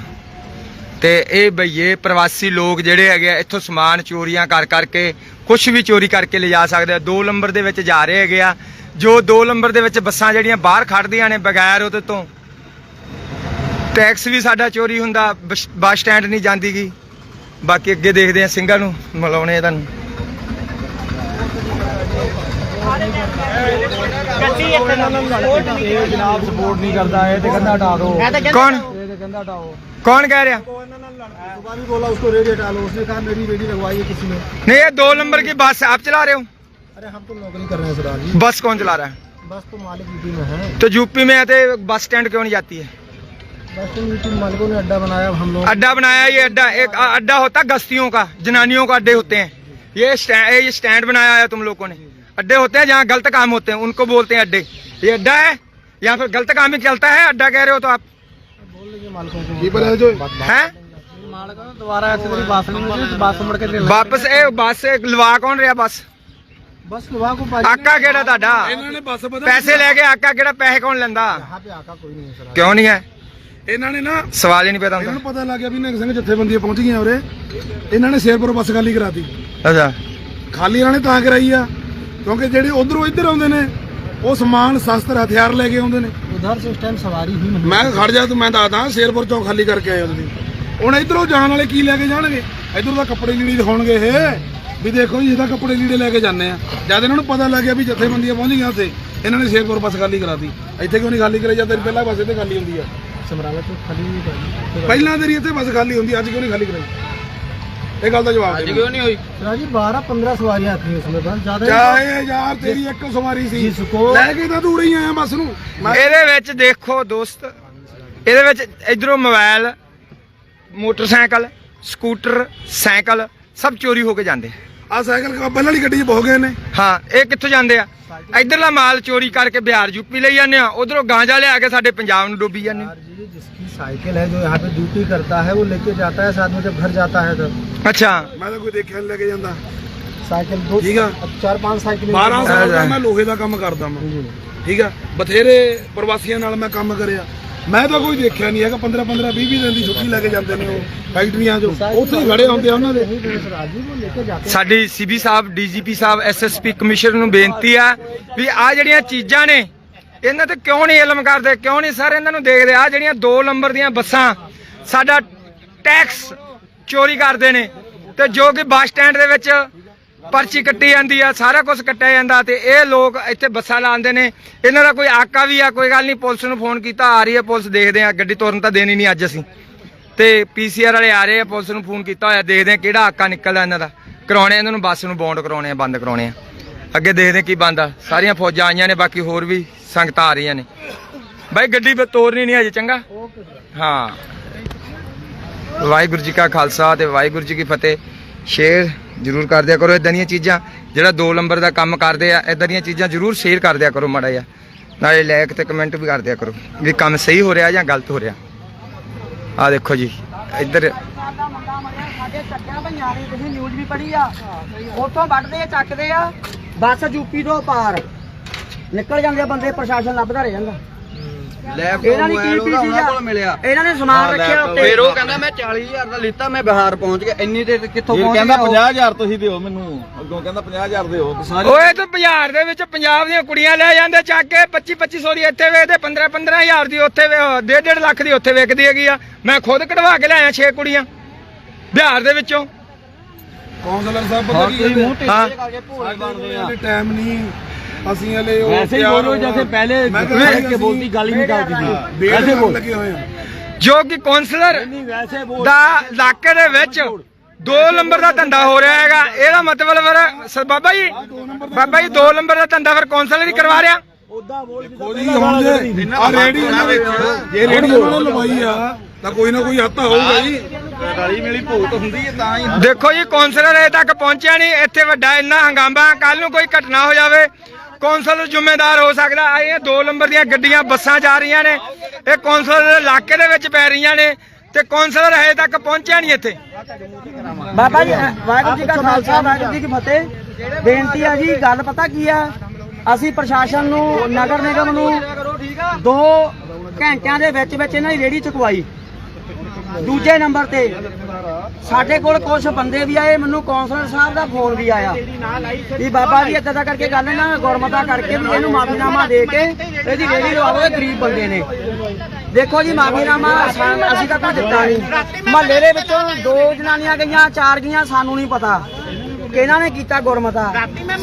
ਤੇ ਇਹ ਬਈਏ, ਪ੍ਰਵਾਸੀ ਲੋਕ ਜਿਹੜੇ ਹੈਗੇ ਆ, ਇੱਥੋਂ ਸਮਾਨ ਚੋਰੀਆਂ ਕਰ ਕਰਕੇ ਕੁਝ ਵੀ ਚੋਰੀ ਕਰਕੇ ਲਿਜਾ ਸਕਦੇ ਆ। 2 ਨੰਬਰ ਦੇ ਵਿੱਚ ਜਾ ਰਹੇ ਹੈਗੇ ਆ। ਜੋ 2 ਨੰਬਰ ਦੇ ਵਿੱਚ ਬੱਸਾਂ ਜਿਹੜੀਆਂ ਬਾਹਰ ਖੜਦੀਆਂ ਨੇ ਬਗੈਰ ਉਹਦੇ ਤੋਂ ਟੈਕਸ ਵੀ ਸਾਡਾ ਚੋਰੀ ਹੁੰਦਾ ਬਸ ਸਟੈਂਡ ਨਹੀਂ ਜਾਂਦੀਗੀ ਬਾਕੀ ਅੱਗੇ ਦੇਖਦੇ ਆ ਸਿੰਘਾਂ ਨੂੰ ਮਿਲਾਉਣੇ ਆ ਤੁਹਾਨੂੰ। ਜਨਾਬ ਸਪੋਰਟ ਨਹੀਂ ਕਰਦਾ ਇਹ ਤੇ ਕਹਿੰਦਾ ਹਟਾ ਦੋ ਕੌਣ? ਇਹ ਤੇ ਕਹਿੰਦਾ ਹਟਾਓ। कौन कह रहा? है नहीं ये दो नंबर की बस आप चला रहे हो? अरे हम तो नौकरी कर रहे हैं बस कौन चला रहा है? बस तो मालिक यूपी में है। तो यूपी में आते बस स्टैंड क्यों नहीं जाती है? बस तो यूपी मालिकों ने अड्डा बनाया हम लोग। अड्डा बनाया ये अड्डा एक अड्डा होता है गस्तियों का जनानियों का अड्डे होते हैं। ये स्टैंड ये स्टैंड बनाया है तुम लोगों ने। अड्डे होते हैं जहाँ गलत काम होते हैं उनको बोलते हैं अड्डे। ये अड्डा है यहाँ पर गलत काम ही चलता है अड्डा कह रहे हो तो आप। ਵਾਪਸ ਇਹ ਬੱਸ ਲਵਾ ਕੌਣ ਰਿਹਾ ਬੱਸ? ਬਸ ਲਵਾ ਕੋ ਪਾਜੀ ਆਕਾ ਕਿਹੜਾ ਤੁਹਾਡਾ? ਇਹਨਾਂ ਨੇ ਬੱਸ ਬਦਲ ਪੈਸੇ ਲੈ ਕੇ ਆਕਾ ਕਿਹੜਾ ਪੈਸੇ ਕੌਣ ਲੈਂਦਾ? ਕਿਉਂ ਨਹੀਂ ਹੈ? ਇਹਨਾਂ ਨੇ ਨਾ ਸਵਾਲ ਹੀ ਨਹੀਂ ਪਤਾ ਹੁੰਦਾ। ਇਹਨਾਂ ਨੂੰ ਪਤਾ ਲੱਗ ਗਿਆ ਵੀ ਨਿਕ ਸਿੰਘ ਜਥੇਬੰਦੀਆਂ ਪਹੁੰਚ ਗਈਆਂ ਉਰੇ। ਇਹਨਾਂ ਨੇ ਸ਼ੇਰਪੁਰ ਬੱਸ ਖਾਲੀ ਕਰਾਤੀ। ਅੱਛਾ। ਖਾਲੀ ਇਹਨਾਂ ਨੇ ਤਾਂ ਕਰਾਈ ਆ ਕਿਉਂਕਿ ਜਿਹੜੇ ਉਧਰੋਂ ਇੱਧਰ ਆਉਂਦੇ ਨੇ ਉਹ ਸਮਾਨ ਸ਼ਸਤਰ ਹਥਿਆਰ ਲੈ ਕੇ ਆਉਂਦੇ ਨੇ। ਉਧਰ ਸੇ ਉਸ ਟਾਈਮ ਸਵਾਰੀ ਹੀ ਨਹੀਂ ਮੈਂ ਖੜ ਜਾ ਤੂੰ ਮੈਂ ਦੱਸਦਾ ਸ਼ੇਰਪੁਰ ਚੋਂ ਖਾਲੀ ਕਰਕੇ ਆਏ ਉਹਦੀ ਹੁਣ ਇਧਰੋਂ ਜਾਣ ਵਾਲੇ ਕੀ ਲੈ ਕੇ ਜਾਣਗੇ? ਇਧਰੋਂ ਤਾਂ ਕੱਪੜੇ ਲੀੜੇ ਦਿਖਾਉਣਗੇ ਇਹ। ਵੀ ਦੇਖੋ ਜੀ ਇਹਦਾ ਕੱਪੜੇ ਲੀੜੇ ਲੈ ਕੇ ਜਾਂਦੇ ਆ। ਜਦ ਇਹਨਾਂ ਨੂੰ ਪਤਾ ਲੱਗਿਆ ਵੀ ਜਥੇਬੰਦੀਆਂ ਪਹੁੰਚ ਗਈਆਂ ਉੱਥੇ ਇਹਨਾਂ ਨੇ ਸ਼ੇਰਪੁਰ ਬੱਸ ਖਾਲੀ ਕਰਾਤੀ। ਇੱਥੇ ਕਿਉਂ ਨਹੀਂ ਖਾਲੀ ਕਰਾਈ? ਜਦ ਤੇਰੀ ਪਹਿਲਾਂ ਬੱਸ ਇੱਥੇ ਖਾਲੀ ਹੁੰਦੀ ਆ। ਸਮਰਾਲਾ ਤੋਂ ਖਾਲੀ ਨਹੀਂ ਕਰੀ ਪਹਿਲਾਂ ਤੇਰੀ ਇੱਥੇ ਬੱਸ ਖਾਲੀ ਹੁੰਦੀ ਅੱਜ ਕਿਉਂ ਨਹੀਂ ਖਾਲੀ ਕਰਾਈ? ਇਹ ਗੱਲ ਦਾ ਜਵਾਬ ਅੱਜ ਕਿਉਂ ਨਹੀਂ ਹੋਈ? ਰਾਜੀ 12 15 ਸਵਾਰੀਆਂ ਆਤੀ ਉਸਮੇ ਬਸ ਜ਼ਿਆਦਾ ਚਾਹੇ ਯਾਰ ਤੇਰੀ ਇੱਕ ਸਵਾਰੀ ਸੀ। ਲੈ ਕੇ ਤਾਂ ਦੂਰ ਹੀ ਆਇਆ ਬੱਸ ਨੂੰ। ਇਹਦੇ ਵਿੱਚ ਦੇਖੋ ਦੋਸਤ ਇਹਦੇ ਵਿੱਚ ਇਧਰੋਂ ਮੋਬਾਈਲ ਮੋਟਰਸਾਈਕਲ ਸਕੂਟਰ ਸਾਈਕਲ ਸਭ ਚੋਰੀ ਹੋ ਕੇ ਜਾਂਦੇ। ਆ ਸਾਈਕਲ ਕ- ਪਹਿਲਾਂ ਵਾਲੀ ਗੱਡੀ 'ਚ ਬਹੁ ਗਏ ਨੇ ਹਾਂ ਇਹ ਕਿੱਥੋਂ ਜਾਂਦੇ ਆ ਇਧਰਲਾ ਮਾਲ ਚੋਰੀ ਕਰਕੇ ਬਿਹਾਰ ਯੂਪੀ ਲਈ ਜਾਂਦੇ ਆ ਉਧਰੋਂ ਗਾਂਜਾ ਲਿਆ ਕੇ ਸਾਡੇ ਪੰਜਾਬ ਨੂੰ ਡੋਬੀ ਜਾਂਦੇ यार जी जिसकी साइकिल है जो यहाँ पे ड्यूटी करता है वो लेके जाता है साथ में जब घर जाता है तब ਅੱਛਾ ਮੈਂ ਤਾਂ ਕੋਈ ਦੇਖਿਆ ਨੀ ਲੈ ਕੇ ਜਾਂਦਾ साइकिल दो ठीक है। अब चार पांच साइकिल 12 ਸਾਲ ਦਾ ਹਾਂ। ਮੈਂ ਲੋਹੇ ਦਾ ਕੰਮ ਕਰਦਾ ਮੈਂ ਠੀਕ ਆ ਬਥੇਰੇ ਪ੍ਰਵਾਸੀਆਂ ਨਾਲ ਮੈਂ ਕੰਮ ਕਰਿਆ ਮੈਂ ਤਾਂ ਕੋਈ ਦੇਖਿਆ ਨਹੀਂ ਹੈਗਾ 15 15 20 20 ਦਿਨ ਦੀ ਛੁੱਟੀ ਲੈ ਕੇ ਜਾਂਦੇ ਨੇ ਉਹ ਫੈਕਟਰੀਆਂ 'ਚ। ਉੱਥੇ ਹੀ ਖੜੇ ਹੁੰਦੇ ਆ ਉਹਨਾਂ ਦੇ। ਸਾਡੀ ਸੀਬੀ ਸਾਹਿਬ, ਡੀਜੀਪੀ ਸਾਹਿਬ, ਐਸਐਸਪੀ ਕਮਿਸ਼ਨਰ ਨੂੰ ਬੇਨਤੀ ਆ ਵੀ ਆ ਜਿਹੜੀਆਂ ਚੀਜ਼ਾਂ ਨੇ, ਇਹਨਾਂ ਤੇ ਕਿਉਂ ਨਹੀਂ ਇਲਮ ਕਰਦੇ, ਕਿਉਂ ਨਹੀਂ ਸਰ ਇਹਨਾਂ ਨੂੰ ਦੇਖਦੇ? ਆ ਜਿਹੜੀਆਂ 2 ਨੰਬਰ ਦੀਆਂ ਬੱਸਾਂ, ਸਾਡਾ ਟੈਕਸ ਚੋਰੀ ਕਰਦੇ ਨੇ ਤੇ ਜੋ ਕਿ ਬੱਸ ਸਟੈਂਡ ਦੇ ਵਿੱਚ ਪਰਚੀ ਕੱਟੀ ਜਾਂਦੀ ਆ, ਸਾਰਾ ਕੁਝ ਕੱਟਿਆ ਜਾਂਦਾ ਤੇ ਇਹ ਲੋਕ ਇੱਥੇ ਬੱਸਾਂ ਲਾਉਂਦੇ ਨੇ। ਇਹਨਾਂ ਦਾ ਕੋਈ ਆਕਾ ਵੀ ਆ, ਕੋਈ ਗੱਲ ਨਹੀਂ, ਪੁਲਿਸ ਨੂੰ ਫੋਨ ਕੀਤਾ, ਆ ਰਹੀ ਹੈ ਪੁਲਿਸ, ਦੇਖਦੇ ਆ ਗੱਡੀ ਤੁਰਨ ਤਾਂ ਦੇਣੀ ਨਹੀਂ ਅੱਜ ਅਸੀਂ। ਤੇ ਪੀਸੀਆਰ ਵਾਲੇ ਆ ਰਹੇ ਆ, ਪੁਲਿਸ ਨੂੰ ਫੋਨ ਕੀਤਾ ਹੋਇਆ, ਦੇਖਦੇ ਆ ਕਿਹੜਾ ਆਕਾ ਨਿਕਲਦਾ ਇਹਨਾਂ ਦਾ। ਕਰਾਉਣੇ ਇਹਨਾਂ ਨੂੰ, ਬੱਸ ਨੂੰ ਬੌਂਡ ਕਰਾਉਣੇ ਆ, ਬੰਦ ਕਰਾਉਣੇ ਆ। ਅੱਗੇ ਦੇਖਦੇ ਆ ਕੀ ਬੰਦਾ ਸਾਰੀਆਂ ਫੌਜਾਂ ਆਈਆਂ ਨੇ, ਬਾਕੀ ਹੋਰ ਵੀ ਸੰਗਤਾਂ ਆ ਰਹੀਆਂ ਨੇ। ਬਾਈ, ਗੱਡੀ ਤੋਰਨੀ ਨਹੀਂ ਅਜੇ, ਚੰਗਾ? ਹਾਂ। ਵਾਹਿਗੁਰੂ ਜੀ ਕਾ ਖਾਲਸਾ ਤੇ ਵਾਹਿਗੁਰੂ ਜੀ ਕੀ ਫਤਿਹ। ਸ਼ੇਰ ਜਰੂਰ ਕਰ ਦਿਆ ਕਰੋ ਇਦਾਂ ਦੀਆਂ ਚੀਜ਼ਾਂ। ਜਿਹੜਾ 2 ਨੰਬਰ ਦਾ ਕੰਮ ਕਰਦੇ ਆ ਇਦਾਂ ਦੀਆਂ ਚੀਜ਼ਾਂ ਜਰੂਰ ਸ਼ੇਅਰ ਕਰ ਦਿਆ ਕਰੋ ਮਾੜਾ ਜਿਹਾ। ਨਾਲੇ ਲਾਇਕ ਤੇ ਕਮੈਂਟ ਵੀ ਕਰ ਦਿਆ ਕਰੋ ਵੀ ਕੰਮ ਸਹੀ ਹੋ ਰਿਹਾ ਜਾਂ ਗਲਤ ਹੋ ਰਿਹਾ। ਆ ਦੇਖੋ ਜੀ, ਇੱਧਰ ਸਾਡੇ ਚੱਕਿਆ ਭਈਆਂ ਨੇ ਤੁਸੀਂ ਨਿਊਜ਼ ਵੀ ਪੜ੍ਹੀ ਆ ਉੱਥੋਂ ਵੱਢਦੇ ਆ, ਚੱਕਦੇ ਆ। ਬੱਸ ਯੂਪੀ ਤੋਂ ਪਾਰ। ਨਿਕਲ ਜਾਂਦੇ ਆ ਬੰਦੇ, ਪ੍ਰਸ਼ਾਸਨ ਲੱਭਦਾ ਰਹਿ ਜਾਂਦਾ। ਇਹਨਾਂ ਨੇ ਕੀ ਪੀਸੀ ਆ? ਇਹਨਾਂ ਨੇ ਸਮਾਨ ਰੱਖਿਆ ਉੱਤੇ। ਫਿਰ ਉਹ ਕਹਿੰਦਾ ਮੈਂ 40000 ਦਾ ਲਿੱਤਾ ਮੈਂ ਬਿਹਾਰ ਪਹੁੰਚ ਗਿਆ। ਇੰਨੀ ਤੇ ਕਿੱਥੋਂ ਇਹ ਪਹੁੰਚ ਕਹਿੰਦਾ ਗਿਆ ਉਹ? 50000 ਤੁਸੀਂ ਦਿਓ ਮੈਨੂੰ। ਅੱਗੋਂ ਕਹਿੰਦਾ 50000 ਦਿਓ ਓਏ ਤੇ ਬਾਜ਼ਾਰ ਦੇ ਵਿੱਚ ਪੰਜਾਬ ਦੀਆਂ ਕੁੜੀਆਂ ਲੈ ਜਾਂਦੇ ਚੱਕ ਕੇ 25 2500 ਦੀ ਇੱਥੇ ਵੇਚਦੇ 15 15000 ਦੀ ਉੱਥੇ ਵੇ- ਡੇਢ ਡੇਢ ਲੱਖ ਦੀ ਉੱਥੇ ਵੇਚਦੀ ਹੈਗੀ ਆ। ਮੈਂ ਖੁਦ ਕਢਵਾ ਕੇ ਲਿਆਇਆ 6 ਕੁੜੀਆਂ ਬਿਹਾਰ ਦੇ ਵਿੱਚੋਂ। ਕੌਂਸਲਰ ਸਾਹਿਬ ਪਤਾ ਕੀ ਕਹਿੰਦੇ? ਹਾਂ। ਹਲੇ ਟਾਈਮ ਨਹੀਂ ਅਸੀਂ ਹਲੇ ਉਹ ਵੈਸੇ ਹੀ ਬੋਲੋ ਜੈਸੇ ਪਹਿਲੇ ਮੈਂ ਕਿਹਾ ਬੋਲਦੀ ਗੱਲ ਹੀ ਨਿਕਾਲਦੀ ਸੀ। ਵੈਸੇ ਬੋਲ। ਲੱਗੇ ਹੋਏ ਆ ਜੋ ਕਿ ਕੌਂਸਲਰ ਦਾ ਇਲਾਕੇ ਦੇ ਵਿੱਚ ਦੋ ਨੰਬਰ ਦਾ ਧੰਦਾ ਹੋ ਰਿਹਾ ਹੈਗਾ। ਇਹਦਾ ਮਤਲਬ ਫਿਰ ਬਾਬਾ ਜੀ ਬਾਬਾ ਜੀ ਦੋ ਨੰਬਰ ਦਾ ਧੰਦਾ ਫਿਰ ਕੌਂਸਲਰ ਹੀ ਕਰਵਾ ਰਿਹਾ। ਉਦਾਂ ਬੋਲ ਜਿੱਦਾਂ ਕੋਈ ਪਹਿਲਾਂ ਆ ਰੇੜੀ ਜੇ ਦੇਖੋ ਜੀ ਕੌਂਸਲਰ ਇਹ ਤੱਕ ਪਹੁੰਚਿਆ ਨਹੀਂ। ਇੱਥੇ ਵੱਡਾ ਇੰਨਾ ਹੰਗਾਮਾ ਕੱਲ ਨੂੰ ਕੋਈ ਘਟਨਾ ਹੋ ਜਾਵੇ ਕੌਂਸਲਰ ਜ਼ਿੰਮੇਦਾਰ ਹੋ ਸਕਦਾ। ਇਹ 2 ਨੰਬਰ ਦੀਆਂ ਗੱਡੀਆਂ ਬੱਸਾਂ ਜਾ ਰਹੀਆਂ ਨੇ। ਇਹ ਕੌਂਸਲਰ ਇਲਾਕੇ ਦੇ ਵਿੱਚ ਪੈ ਰਹੀਆਂ ਨੇ ਤੇ ਕੌਂਸਲਰ ਹਜੇ ਤੱਕ ਪਹੁੰਚਿਆ ਨਹੀਂ ਇੱਥੇ। ਬਾਬਾ ਜੀ, ਵਾਹਿਗੁਰੂ ਜੀ ਕਾ ਖਾਲਸਾ, ਵਾਹਿਗੁਰੂ ਜੀ ਕੀ ਫਤਿਹ। ਬੇਨਤੀ ਆ ਜੀ, ਗੱਲ ਪਤਾ ਕੀ ਆ? ਅਸੀਂ ਪ੍ਰਸ਼ਾਸਨ ਨੂੰ, ਨਗਰ ਨਿਗਮ ਨੂੰ ਦੋ ਘੰਟਿਆਂ ਦੇ ਵਿੱਚ ਵਿੱਚ ਇਹਨਾਂ ਦੀ ਰੇੜੀ ਚੁਕਵਾਈ। ਦੂਜੇ ਨੰਬਰ ਤੇ। ਸਾਡੇ ਕੋਲ ਕੁਝ ਬੰਦੇ ਵੀ ਆਏ, ਮੈਨੂੰ ਕੌਂਸਲਰ ਸਾਹਿਬ ਦਾ ਫੋਨ ਵੀ ਆਇਆ। ਵੀ ਬਾਬਾ ਜੀ ਏਦਾਂ ਦਾ ਕਰਕੇ ਗੱਲ ਨਾ, ਗੁਰਮਤਾ ਕਰਕੇ ਵੀ ਇਹਨੂੰ ਮਾਫੀਨਾਮਾ ਦੇ ਕੇ ਇਹਦੀ ਰੇੜੀ ਲਵਾ ਗਰੀਬ ਬੰਦੇ ਨੇ। ਦੇਖੋ ਜੀ, ਮਾਫੀਨਾਮਾ ਅਸੀਂ ਤਾਂ ਕੋਈ ਦਿੱਤਾ ਨਹੀਂ। ਮਹੱਲੇ ਦੇ ਵਿੱਚੋਂ ਦੋ ਜਨਾਨੀਆਂ ਗਈਆਂ, ਚਾਰ ਗਈਆਂ, ਸਾਨੂੰ ਨਹੀਂ ਪਤਾ ਕਿਹਨਾਂ ਨੇ ਕੀਤਾ ਗੁਰਮਤਾ।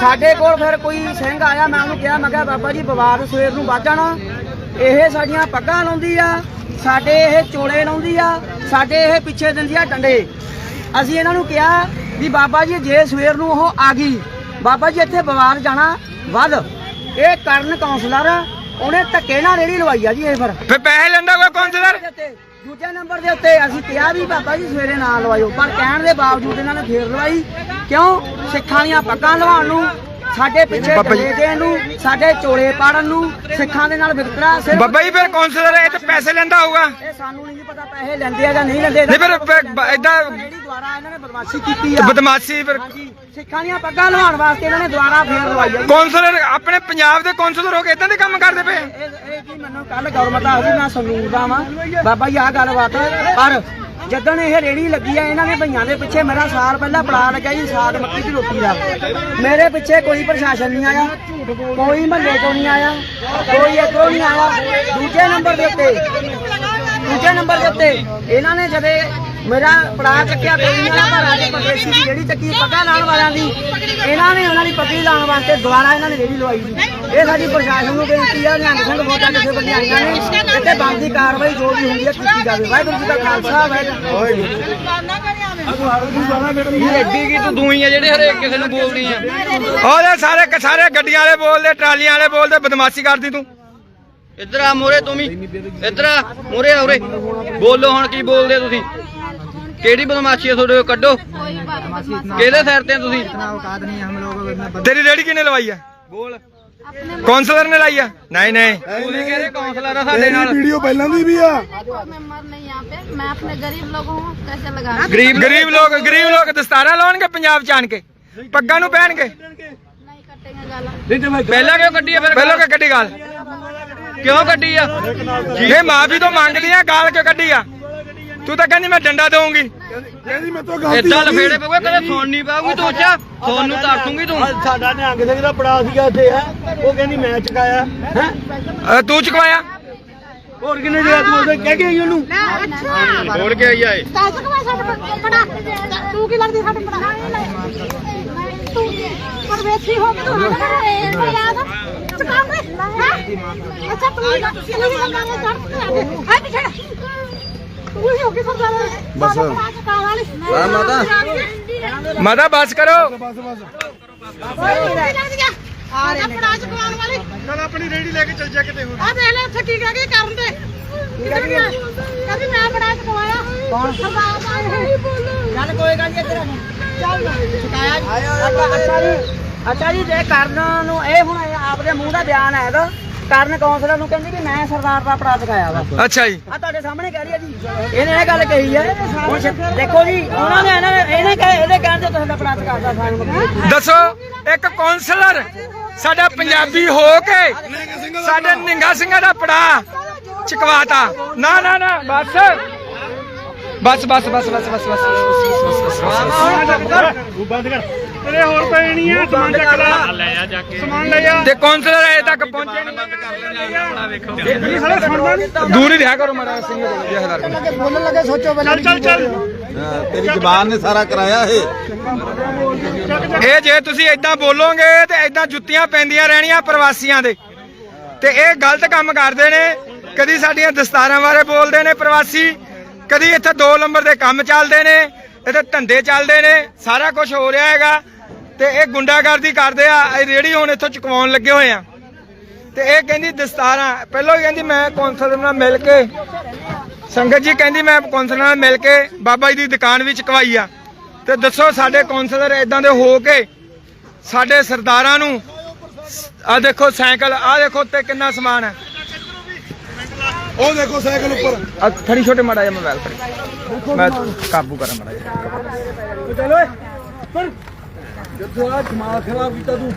ਸਾਡੇ ਕੋਲ ਫਿਰ ਕੋਈ ਸਿੰਘ ਆਇਆ, ਮੈਂ ਉਹਨੂੰ ਕਿਹਾ, ਮੈਂ ਕਿਹਾ, ਬਾਬਾ ਜੀ ਵਿਵਾਦ ਸਵੇਰ ਨੂੰ ਵੱਧ ਜਾਣਾ। ਇਹ ਸਾਡੀਆਂ ਪੱਗਾਂ ਲਾਉਂਦੀ ਆ ਸਾਡੇ ਇਹ ਚੋਲੇ ਲਾਉਂਦੀ ਆ ਸਾਡੇ ਇਹ ਪਿੱਛੇ ਦਿੰਦੀ ਆ ਡੰਡੇ। ਅਸੀਂ ਇਹਨਾਂ ਨੂੰ ਕਿਹਾ ਵੀ ਬਾਬਾ ਜੀ ਜੇ ਸਵੇਰ ਨੂੰ ਉਹ ਆ ਗਈ ਬਾਬਾ ਜੀ ਇੱਥੇ ਵਿਵਾਦ ਜਾਣਾ ਵੱਧ। ਇਹ ਕਰਨ ਕਾਉਂਸਲਰ ਉਹਨੇ ਧੱਕੇ ਨਾਲ ਰੇੜੀ ਲਵਾਈ ਆ ਜੀ ਇਹ ਫਿਰ। ਫਿਰ ਪੈਸੇ ਲੈਂਦਾ ਕੋਈ ਉੱਤੇ, ਦੂਜੇ ਨੰਬਰ ਦੇ ਉੱਤੇ ਅਸੀਂ ਕਿਹਾ ਵੀ ਬਾਬਾ ਜੀ ਸਵੇਰੇ ਨਾ ਲਵਾਇਓ ਪਰ ਕਹਿਣ ਦੇ ਬਾਵਜੂਦ ਇਹਨਾਂ ਨੇ ਫੇਰ ਲਵਾਈ। ਕਿਉਂ? ਸਿੱਖਾਂ ਦੀਆਂ ਪੱਗਾਂ ਲਵਾਉਣ ਨੂੰ ਸਾਡੇ ਪਿੱਛੇ ਬਾਬਾ ਜੀ। ਦੇਣ ਨੂੰ ਸਾਡੇ ਚੋਲੇ ਪਾੜਨ ਨੂੰ ਸਿੱਖਾਂ ਦੇ ਨਾਲ ਵਿਤਕਰਾ ਸਿਰਫ ਬੱਬਾ ਜੀ ਫਿਰ ਕੌਂਸਲਰ ਇਹ ਤੇ ਪੈਸੇ ਲੈਂਦਾ ਹੋਊਗਾ ਇਹ ਸਾਨੂੰ ਨਹੀਂ ਪਤਾ ਪੈਸੇ ਲੈਂਦੇ ਆ ਜਾਂ ਨਹੀਂ ਲੈਂਦੇ ਨਹੀਂ ਫਿਰ ਇਦਾਂ ਰੇੜੀ ਦੁਆਰਾ ਇਹਨਾਂ ਨੇ ਬਦਮਾਸ਼ੀ ਕੀਤੀ ਆ ਬਦਮਾਸ਼ੀ ਫਿਰ ਹਾਂਜੀ ਸਿੱਖਾਂ ਦੀਆਂ ਪੱਗਾਂ ਲਹਾਉਣ ਵਾਸਤੇ ਇਹਨਾਂ ਨੇ ਦੁਆਰਾ ਫੇਰ ਲਵਾਈ ਆ ਜੀ। ਕੌਂਸਲਰ ਆਪਣੇ ਪੰਜਾਬ ਦੇ ਕੌਂਸਲਰ ਹੋ ਕੇ ਇਦਾਂ ਦੇ ਕੰਮ ਕਰਦੇ ਪਏ ਆ? ਇਹ ਇਹ ਜੀ ਮੈਨੂੰ ਕੱਲ ਗੌਰਮੈਂਟ ਆ ਮੈਂ ਸੰਗਰੂਰ ਦਾ ਵਾਂ ਬਾਬਾ ਜੀ ਆ ਗੱਲਬਾਤ ਪਰ ਜਦੋਂ ਇਹ ਰੇੜੀ ਲੱਗੀ ਆ, ਇਹਨਾਂ ਨੇ ਭਈਆਂ ਦੇ ਪਿੱਛੇ ਮੇਰਾ ਸਾਲ ਪਹਿਲਾਂ ਪੜਾ ਲੱਗਿਆ ਜੀ, ਸਾਗ ਮੱਕੀ ਦੀ ਰੋਟੀ ਦਾ। ਮੇਰੇ ਪਿੱਛੇ ਕੋਈ ਪ੍ਰਸ਼ਾਸਨ ਨਹੀਂ ਆਇਆ, ਕੋਈ ਮਹੱਲੇ ਤੋਂ ਨਹੀਂ ਆਇਆ, ਕੋਈ ਇੱਧਰੋਂ ਨਹੀਂ ਆਇਆ। ਦੂਜੇ ਨੰਬਰ ਦੇ ਉੱਤੇ, ਦੂਜੇ ਨੰਬਰ ਦੇ ਉੱਤੇ ਇਹਨਾਂ ਨੇ ਜਦੇ ਮੇਰਾ ਪੜਾ ਚੱਕਿਆ ਕੋਈ ਆਇਆ ਪਰ ਅੱਜ ਪਰਦੇਸੀ ਦੀ ਜਿਹੜੀ ਚੱਕੀ ਪੱਕਾ ਲਾਉਣ ਵਾਲਿਆਂ ਦੀ ਇਹਨਾਂ ਨੇ ਉਹਨਾਂ ਦੀ ਪੱਕੀ ਲਾਉਣ ਵਾਸਤੇ ਦੁਬਾਰਾ ਇਹਨਾਂ ਨੇ ਰੇੜੀ ਲਵਾਈ ਜੀ ਇਹ ਸਾਡੀ ਪ੍ਰਸ਼ਾਸਨ ਨੂੰ ਬੇਨਤੀ ਆ ਨਿਹੰਗ ਸਿੰਘ ਵੋਟਾਂ ਕਿਸੇ ਬੰਦੇ ਆਈਆਂ ਨੇ ਇੱਥੇ ਬਣਦੀ ਕਾਰਵਾਈ ਜੋ ਵੀ ਹੁੰਦੀ ਹੈ ਕੀਤੀ ਜਾਵੇ। ਵਾਹਿਗੁਰੂ ਜੀ ਦਾ ਖਾਲਸਾ ਵਾਹਿਗੁਰੂ ਜੀ ਕੀ ਐਡੀ ਤੂੰ ਦੂਈ ਆ ਜਿਹੜੇ ਹਰੇਕ ਕਿਸੇ ਨੂੰ ਬੋਲਦੀ ਆ? ਉਹਦੇ ਸਾਰੇ ਸਾਰੇ ਗੱਡੀਆਂ ਵਾਲੇ ਬੋਲਦੇ ਟਰਾਲੀਆਂ ਵਾਲੇ ਬੋਲਦੇ ਬਦਮਾਸ਼ੀ ਕਰਦੀ ਤੂੰ। ਇੱਧਰ ਆ ਮੋਰੇ ਤੂੰ ਵੀ। ਇੱਧਰ ਆ ਮੋਰੇ ਆ ਉਰੇ। ਬੋਲੋ ਹੁਣ ਕੀ ਬੋਲਦੇ ਤੁਸੀਂ। ਕਿਹੜੀ ਬਦਮਾਸ਼ੀ ਹੈ ਤੁਹਾਡੇ ਕੋਲ ਕੱਢੋ कोई बात बदमाश ਕਿਹਦੇ ਸਿਰ ਤੇ ਆ ਤੁਸੀਂ ਤੇਰੀ ਰੇੜੀ ਕਿਨੇ ਲਵਾਈ ਆ ਬੋਲ अपने ਕੌਂਸਲਰ ਨੇ ਲਾਈ ਆ ਨਹੀਂ ਨਹੀਂ ਤੁਸੀਂ ਕਿਹਦੇ ਕਾਉਂਸਲਰ ਆ ਸਾਡੇ ਨਾਲ ਵੀਡੀਓ ਪਹਿਲਾਂ ਦੀ ਵੀ ਆ कोई मेंबर नहीं यहाँ पे मैं अपने गरीब लोगों को कैसे लगा ਗਰੀਬ ਗਰੀਬ ਲੋਕ ਗਰੀਬ ਲੋਕ ਦਸਤਾਰਾਂ ਲਾਉਣਗੇ ਪੰਜਾਬ ਚ ਆਣ ਕੇ ਪੱਗਾਂ ਨੂੰ ਪਹਿਨਗੇ नहीं कटेंगे गाला ਪਹਿਲਾਂ ਕਿਉਂ ਕੱਢੀ ਆ ਫਿਰ ਪਹਿਲਾਂ ਕਿ ਕੱਢੀ ਗਾਲ ਕਿਉਂ ਕੱਢੀ ਆ ਇਹ ਮਾਫੀ ਤੋਂ ਮੰਗਦੀ ਆ ਗਾਲ ਕਿਉਂ ਕੱਢੀ ਆ ਤੂੰ ਤਾਂ ਕਹਿੰਦੀ ਮੈਂ ਡੰਡਾ ਦੇਵਾਂਗੀ ਕਹਿੰਦੀ ਮੈਂ ਤੋਂ ਗਲਤੀ ਇੱਦਾਂ ਲਫੇੜੇ ਪਊਗਾ ਕਦੇ ਸੁਣ ਨਹੀਂ ਪਾਊਗੀ ਤੂੰ ਉੱਚਾ। ਫੋਨ ਨੂੰ ਤਾਕੂਗੀ ਤੂੰ। ਸਾਡਾ ਨਿਹੰਗ ਸਿੰਘ ਦਾ ਪੜਾ ਸੀਗਾ ਇੱਥੇ ਹੈ? ਉਹ ਕਹਿੰਦੀ ਮੈਂ ਚਕਾਇਆ ਹੈ? ਤੂੰ ਚਕਵਾਇਆ? ਹੋਰ ਕਿੰਨੇ ਜਗ੍ਹਾ ਤੂੰ ਉਹਦੇ ਕਹਿ ਕੇ ਆਈ ਉਹਨੂੰ? ਹੋਰ ਕੇ ਆਈ ਆਏ ਤੂੰ ਕੀ ਲੱਗਦੀ ਸਾਡਾ ਪੜਾ ਤੂੰ ਪਰਵੇਸੀ ਹੋ ਕੇ ਤੂੰ ਹਾਂ ਯਾਦ ਚਕਾਉਂਦੇ ਅੱਛਾ ਤੂੰ ਤੁਸੀਂ ਲੱਗਾਂਗੇ ਚੜ ਕੇ ਆ ਦੇ ਹਾਏ ਪਿਛੜ ਬਸ। ਆ ਮਾਤਾ। ਮਾਤਾ ਬਸ ਕਰੋ। ਬਸ ਬਸ ਆ ਰਹੇ ਆਪਣੀ ਰੇੜੀ ਲੈ ਕੇ ਚੱਲ ਜਾ ਕਿਤੇ ਹੋਰ। ਆ ਦੇਖ ਲੈ ਉੱਥੇ ਕੀ ਕਹਿ ਗਏ ਕਰਨ ਤੇ। ਕਹਿੰਦੀ ਮੈਂ ਪੜਾਜ ਕਰਾਇਆ ਕੌਣ? ਸਰਦਾਰ ਨਹੀਂ ਬੋਲੋ ਕੋਈ ਗੱਲ ਨਹੀਂ ਅੱਛਾ ਜੀ ਜੇ ਕਰਨ ਨੂੰ ਇਹ ਹੁਣ ਇਹ ਆਪਦੇ ਮੂੰਹ ਦਾ ਬਿਆਨ ਹੈ ਕਰਨ ਕਾਉਂਸਲਰ ਨੂੰ ਕਹਿੰਦੀ ਵੀ ਮੈਂ ਸਰਦਾਰ ਦਾ ਪੜਾ ਚੁਕਾਇਆ ਵਾ ਅੱਛਾ ਜੀ ਆ ਤੁਹਾਡੇ ਸਾਹਮਣੇ ਕਹਿ ਰਹੀ ਹੈ ਜੀ ਇਹਨੇ ਇਹ ਗੱਲ ਕਹੀ ਹੈ ਹੁਣ ਸ਼- ਦੇਖੋ ਜੀ ਉਹਨਾਂ ਨੇ ਇਹਨਾਂ ਨੇ ਇਹਨੇ ਕਹੇ ਇਹਦੇ ਕਹਿਣ ਤੇ ਤੁਹਾਡਾ ਪੜਾ ਚੁਕਾਤਾ ਸਾਨੂੰ ਦੱਸੋ ਇੱਕ ਕੌਂਸਲਰ ਸਾਡਾ ਪੰਜਾਬੀ ਹੋ ਕੇ ਸਾਡੇ ਨਿੰਗਾ ਸਿੰਘਾਂ ਦਾ ਪੜਾ ਚਕਵਾਤਾ ਨਾ ਨਾ ਨਾ ਬਸ ਬਸ ਬਸ ਬਸ ਬਸ ਬਸ ਬਸ ਤੇਰੇ ਹੋਰ ਪਏ ਨਹੀਂ ਆ ਸਮਾਨ ਚੱਕ ਲੈ। ਲੈ। ਜਾ ਜਾ ਕੇ ਸਮਾਨ ਲੈ ਜਾ ਤੇ ਕੌਂਸਲਰ ਅਜੇ ਤੱਕ ਪਹੁੰਚੇ ਨਹੀਂ। ਇਹ ਸਾਲਾ ਸੁਣਦਾ ਨਹੀਂ ਦੂਰ ਹੀ ਰਿਹਾ ਕਰੋ ਮਾਰਾ ਸਿੰਘ ਜਹਦਾਰ ਕੋਲ ਚੱਲ ਚੱਲ ਚੱਲ। ਹਾਂ, ਤੇਰੀ ਜ਼ਬਾਨ ਨੇ ਸਾਰਾ ਕਰਾਇਆ ਇਹ। ਇਹ ਜੇ ਤੁਸੀਂ ਇਦਾਂ ਬੋਲੋਗੇ ਤੇ ਇਦਾਂ ਜੁੱਤੀਆਂ ਪੈਂਦੀਆਂ ਰਹਿਣੀਆਂ ਪ੍ਰਵਾਸੀਆਂ ਦੇ। ਤੇ ਇਹ ਗਲਤ ਕੰਮ ਕਰਦੇ ਨੇ। ਕਦੀ ਸਾਡੀਆਂ ਦਸਤਾਰਾਂ ਬਾਰੇ ਬੋਲਦੇ ਨੇ ਪ੍ਰਵਾਸੀ। ਕਦੀ ਇੱਥੇ ਦੋ ਨੰਬਰ ਦੇ ਕੰਮ ਚੱਲਦੇ ਨੇ ਇੱਥੇ ਧੰਦੇ ਚੱਲਦੇ ਨੇ। ਸਾਰਾ ਕੁਝ ਹੋ ਰਿਹਾ ਹੈਗਾ। ਤੇ ਇਹ ਗੁੰਡਾਗਰਦੀ ਕਰਦੇ ਆ ਇਹ ਰੇੜੀ ਹੁਣ ਇੱਥੋਂ ਚੁਕਵਾਉਣ ਲੱਗੇ ਹੋਏ ਆ। ਤੇ ਇਹ ਕਹਿੰਦੀ ਦਸਤਾਰਾਂ ਪਹਿਲਾਂ ਹੀ ਕਹਿੰਦੀ ਮੈਂ ਕੌਂਸਲਰ ਨਾਲ ਮਿਲ ਕੇ ਸੰਗਤ ਜੀ ਕਹਿੰਦੀ ਮੈਂ ਕੌਂਸਲਰ ਨਾਲ ਮਿਲ ਕੇ ਬਾਬਾ ਜੀ ਦੀ ਦੁਕਾਨ ਵੀ ਚੁਕਵਾਈ ਆ। ਤੇ ਦੱਸੋ ਸਾਡੇ ਕੌਂਸਲਰ ਇਦਾਂ ਦੇ ਹੋ ਕੇ ਸਾਡੇ ਸਰਦਾਰਾਂ ਨੂੰ ਆ ਦੇਖੋ ਸਾਈਕਲ ਆ ਦੇਖੋ ਉੱਤੇ ਕਿੰਨਾ ਸਮਾਨ ਹੈ ਉਹ ਦੇਖੋ ਸਾਈਕਲ ਉੱਪਰ। ਥੜੀ ਛੋਟੇ ਮਾੜਾ ਜਿਹਾ ਮੋਬਾਈਲ ਫੜੀ ਮੈਂ ਕਾਬੂ ਕਰਾਂ ਮਾੜਾ ਜਿਹਾ। ਚਲੋ ਪਰ ਜਦੋਂ ਆ ਦਿਮਾਗ ਖਰਾਬ ਕੀਤਾ ਤੂੰ।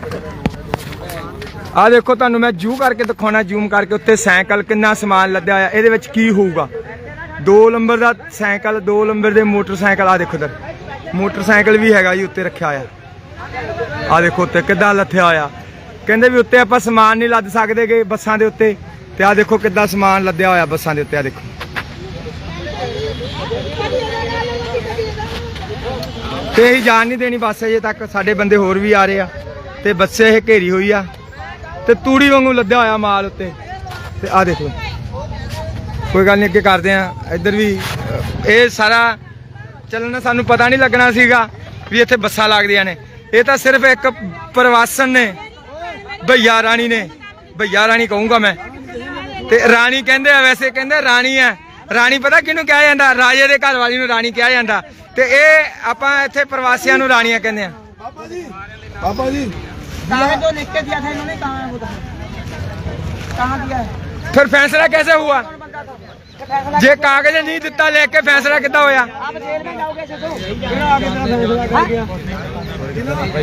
ਆ ਦੇਖੋ ਤੁਹਾਨੂੰ ਮੈਂ ਜੂ ਕਰਕੇ ਦਿਖਾਉਣਾ, ਜ਼ੂਮ ਕਰਕੇ ਉੱਤੇ ਸਾਈਕਲ ਕਿੰਨਾ ਸਮਾਨ ਲੱਦਿਆ ਹੋਇਆ, ਇਹਦੇ ਵਿੱਚ ਕੀ ਹੋਊਗਾ? ਦੋ ਨੰਬਰ ਦਾ ਸਾਈਕਲ, ਦੋ ਨੰਬਰ ਦੇ ਮੋਟਰਸਾਈਕਲ ਆ ਦੇਖੋ ਇਧਰ। ਮੋਟਰਸਾਈਕਲ ਵੀ ਹੈਗਾ ਜੀ ਉੱਤੇ ਰੱਖਿਆ ਹੋਇਆ। ਆ ਦੇਖੋ ਉੱਤੇ ਕਿੱਦਾਂ ਲੱਥਿਆ ਹੋਇਆ। ਕਹਿੰਦੇ ਵੀ ਉੱਤੇ ਆਪਾਂ ਸਮਾਨ ਨਹੀਂ ਲੱਦ ਸਕਦੇਗੇ ਬੱਸਾਂ ਦੇ ਉੱਤੇ, ਤੇ ਆ ਦੇਖੋ ਕਿੱਦਾਂ ਸਮਾਨ ਲੱਦਿਆ ਹੋਇਆ ਬੱਸਾਂ ਦੇ ਉੱਤੇ ਆ ਦੇਖੋ। ਤੇ ਅਸੀਂ ਜਾਣ ਨਹੀਂ ਦੇਣੀ ਬੱਸ, ਅਜੇ ਤੱਕ ਸਾਡੇ ਬੰਦੇ ਹੋਰ ਵੀ ਆ ਰਹੇ ਆ ਤੇ ਬੱਸੇ ਇਹ ਘੇਰੀ ਹੋਈ ਆ ਤੇ ਤੂੜੀ ਵਾਂਗੂ ਲੱਦਿਆ ਹੋਇਆ ਮਾਲ ਉੱਤੇ। ਤੇ ਆ ਦੇਖ ਲਓ। ਕੋਈ ਗੱਲ ਨਹੀਂ, ਅੱਗੇ ਕਰਦੇ ਆ। ਇੱਧਰ ਵੀ ਇਹ ਸਾਰਾ ਚੱਲਣਾ ਸਾਨੂੰ ਪਤਾ ਨਹੀਂ ਲੱਗਣਾ ਸੀਗਾ ਵੀ ਇੱਥੇ ਬੱਸਾਂ ਲੱਗਦੀਆਂ ਨੇ। ਇਹ ਤਾਂ ਸਿਰਫ ਇੱਕ ਪ੍ਰਵਾਸਨ ਨੇ, ਭਈਆ ਰਾਣੀ ਨੇ। ਭਈਆ ਰਾਣੀ ਕਹੂੰਗਾ ਮੈਂ। ਤੇ ਰਾਣੀ ਕਹਿੰਦੇ ਆ, ਵੈਸੇ ਕਹਿੰਦੇ ਰਾਣੀ ਆ। ਰਾਣੀ ਪਤਾ ਕਿਹਨੂੰ ਕਿਹਾ ਜਾਂਦਾ? ਰਾਜੇ ਦੇ ਘਰ ਵਾਲੀ ਨੂੰ ਰਾਣੀ ਕਿਹਾ ਜਾਂਦਾ। ਤੇ ਇਹ ਆਪਾਂ ਇੱਥੇ ਪ੍ਰਵਾਸੀਆਂ ਨੂੰ ਰਾਣੀਆਂ ਕਹਿੰਦੇ ਆ ਬਾਬਾ ਜੀ ਬਾਬਾ ਜੀ कागज जो लिख के दिया था इन्होंने कहाँ है वो कहाँ दिया है फिर फैसला कैसे हुआ ਜੇ ਕਾਗਜ਼ ਨਹੀਂ ਦਿੱਤਾ ਲੈ ਕੇ ਫੈਸਲਾ ਕਿੱਦਾਂ ਹੋਇਆ आप जेल में जाओगे तो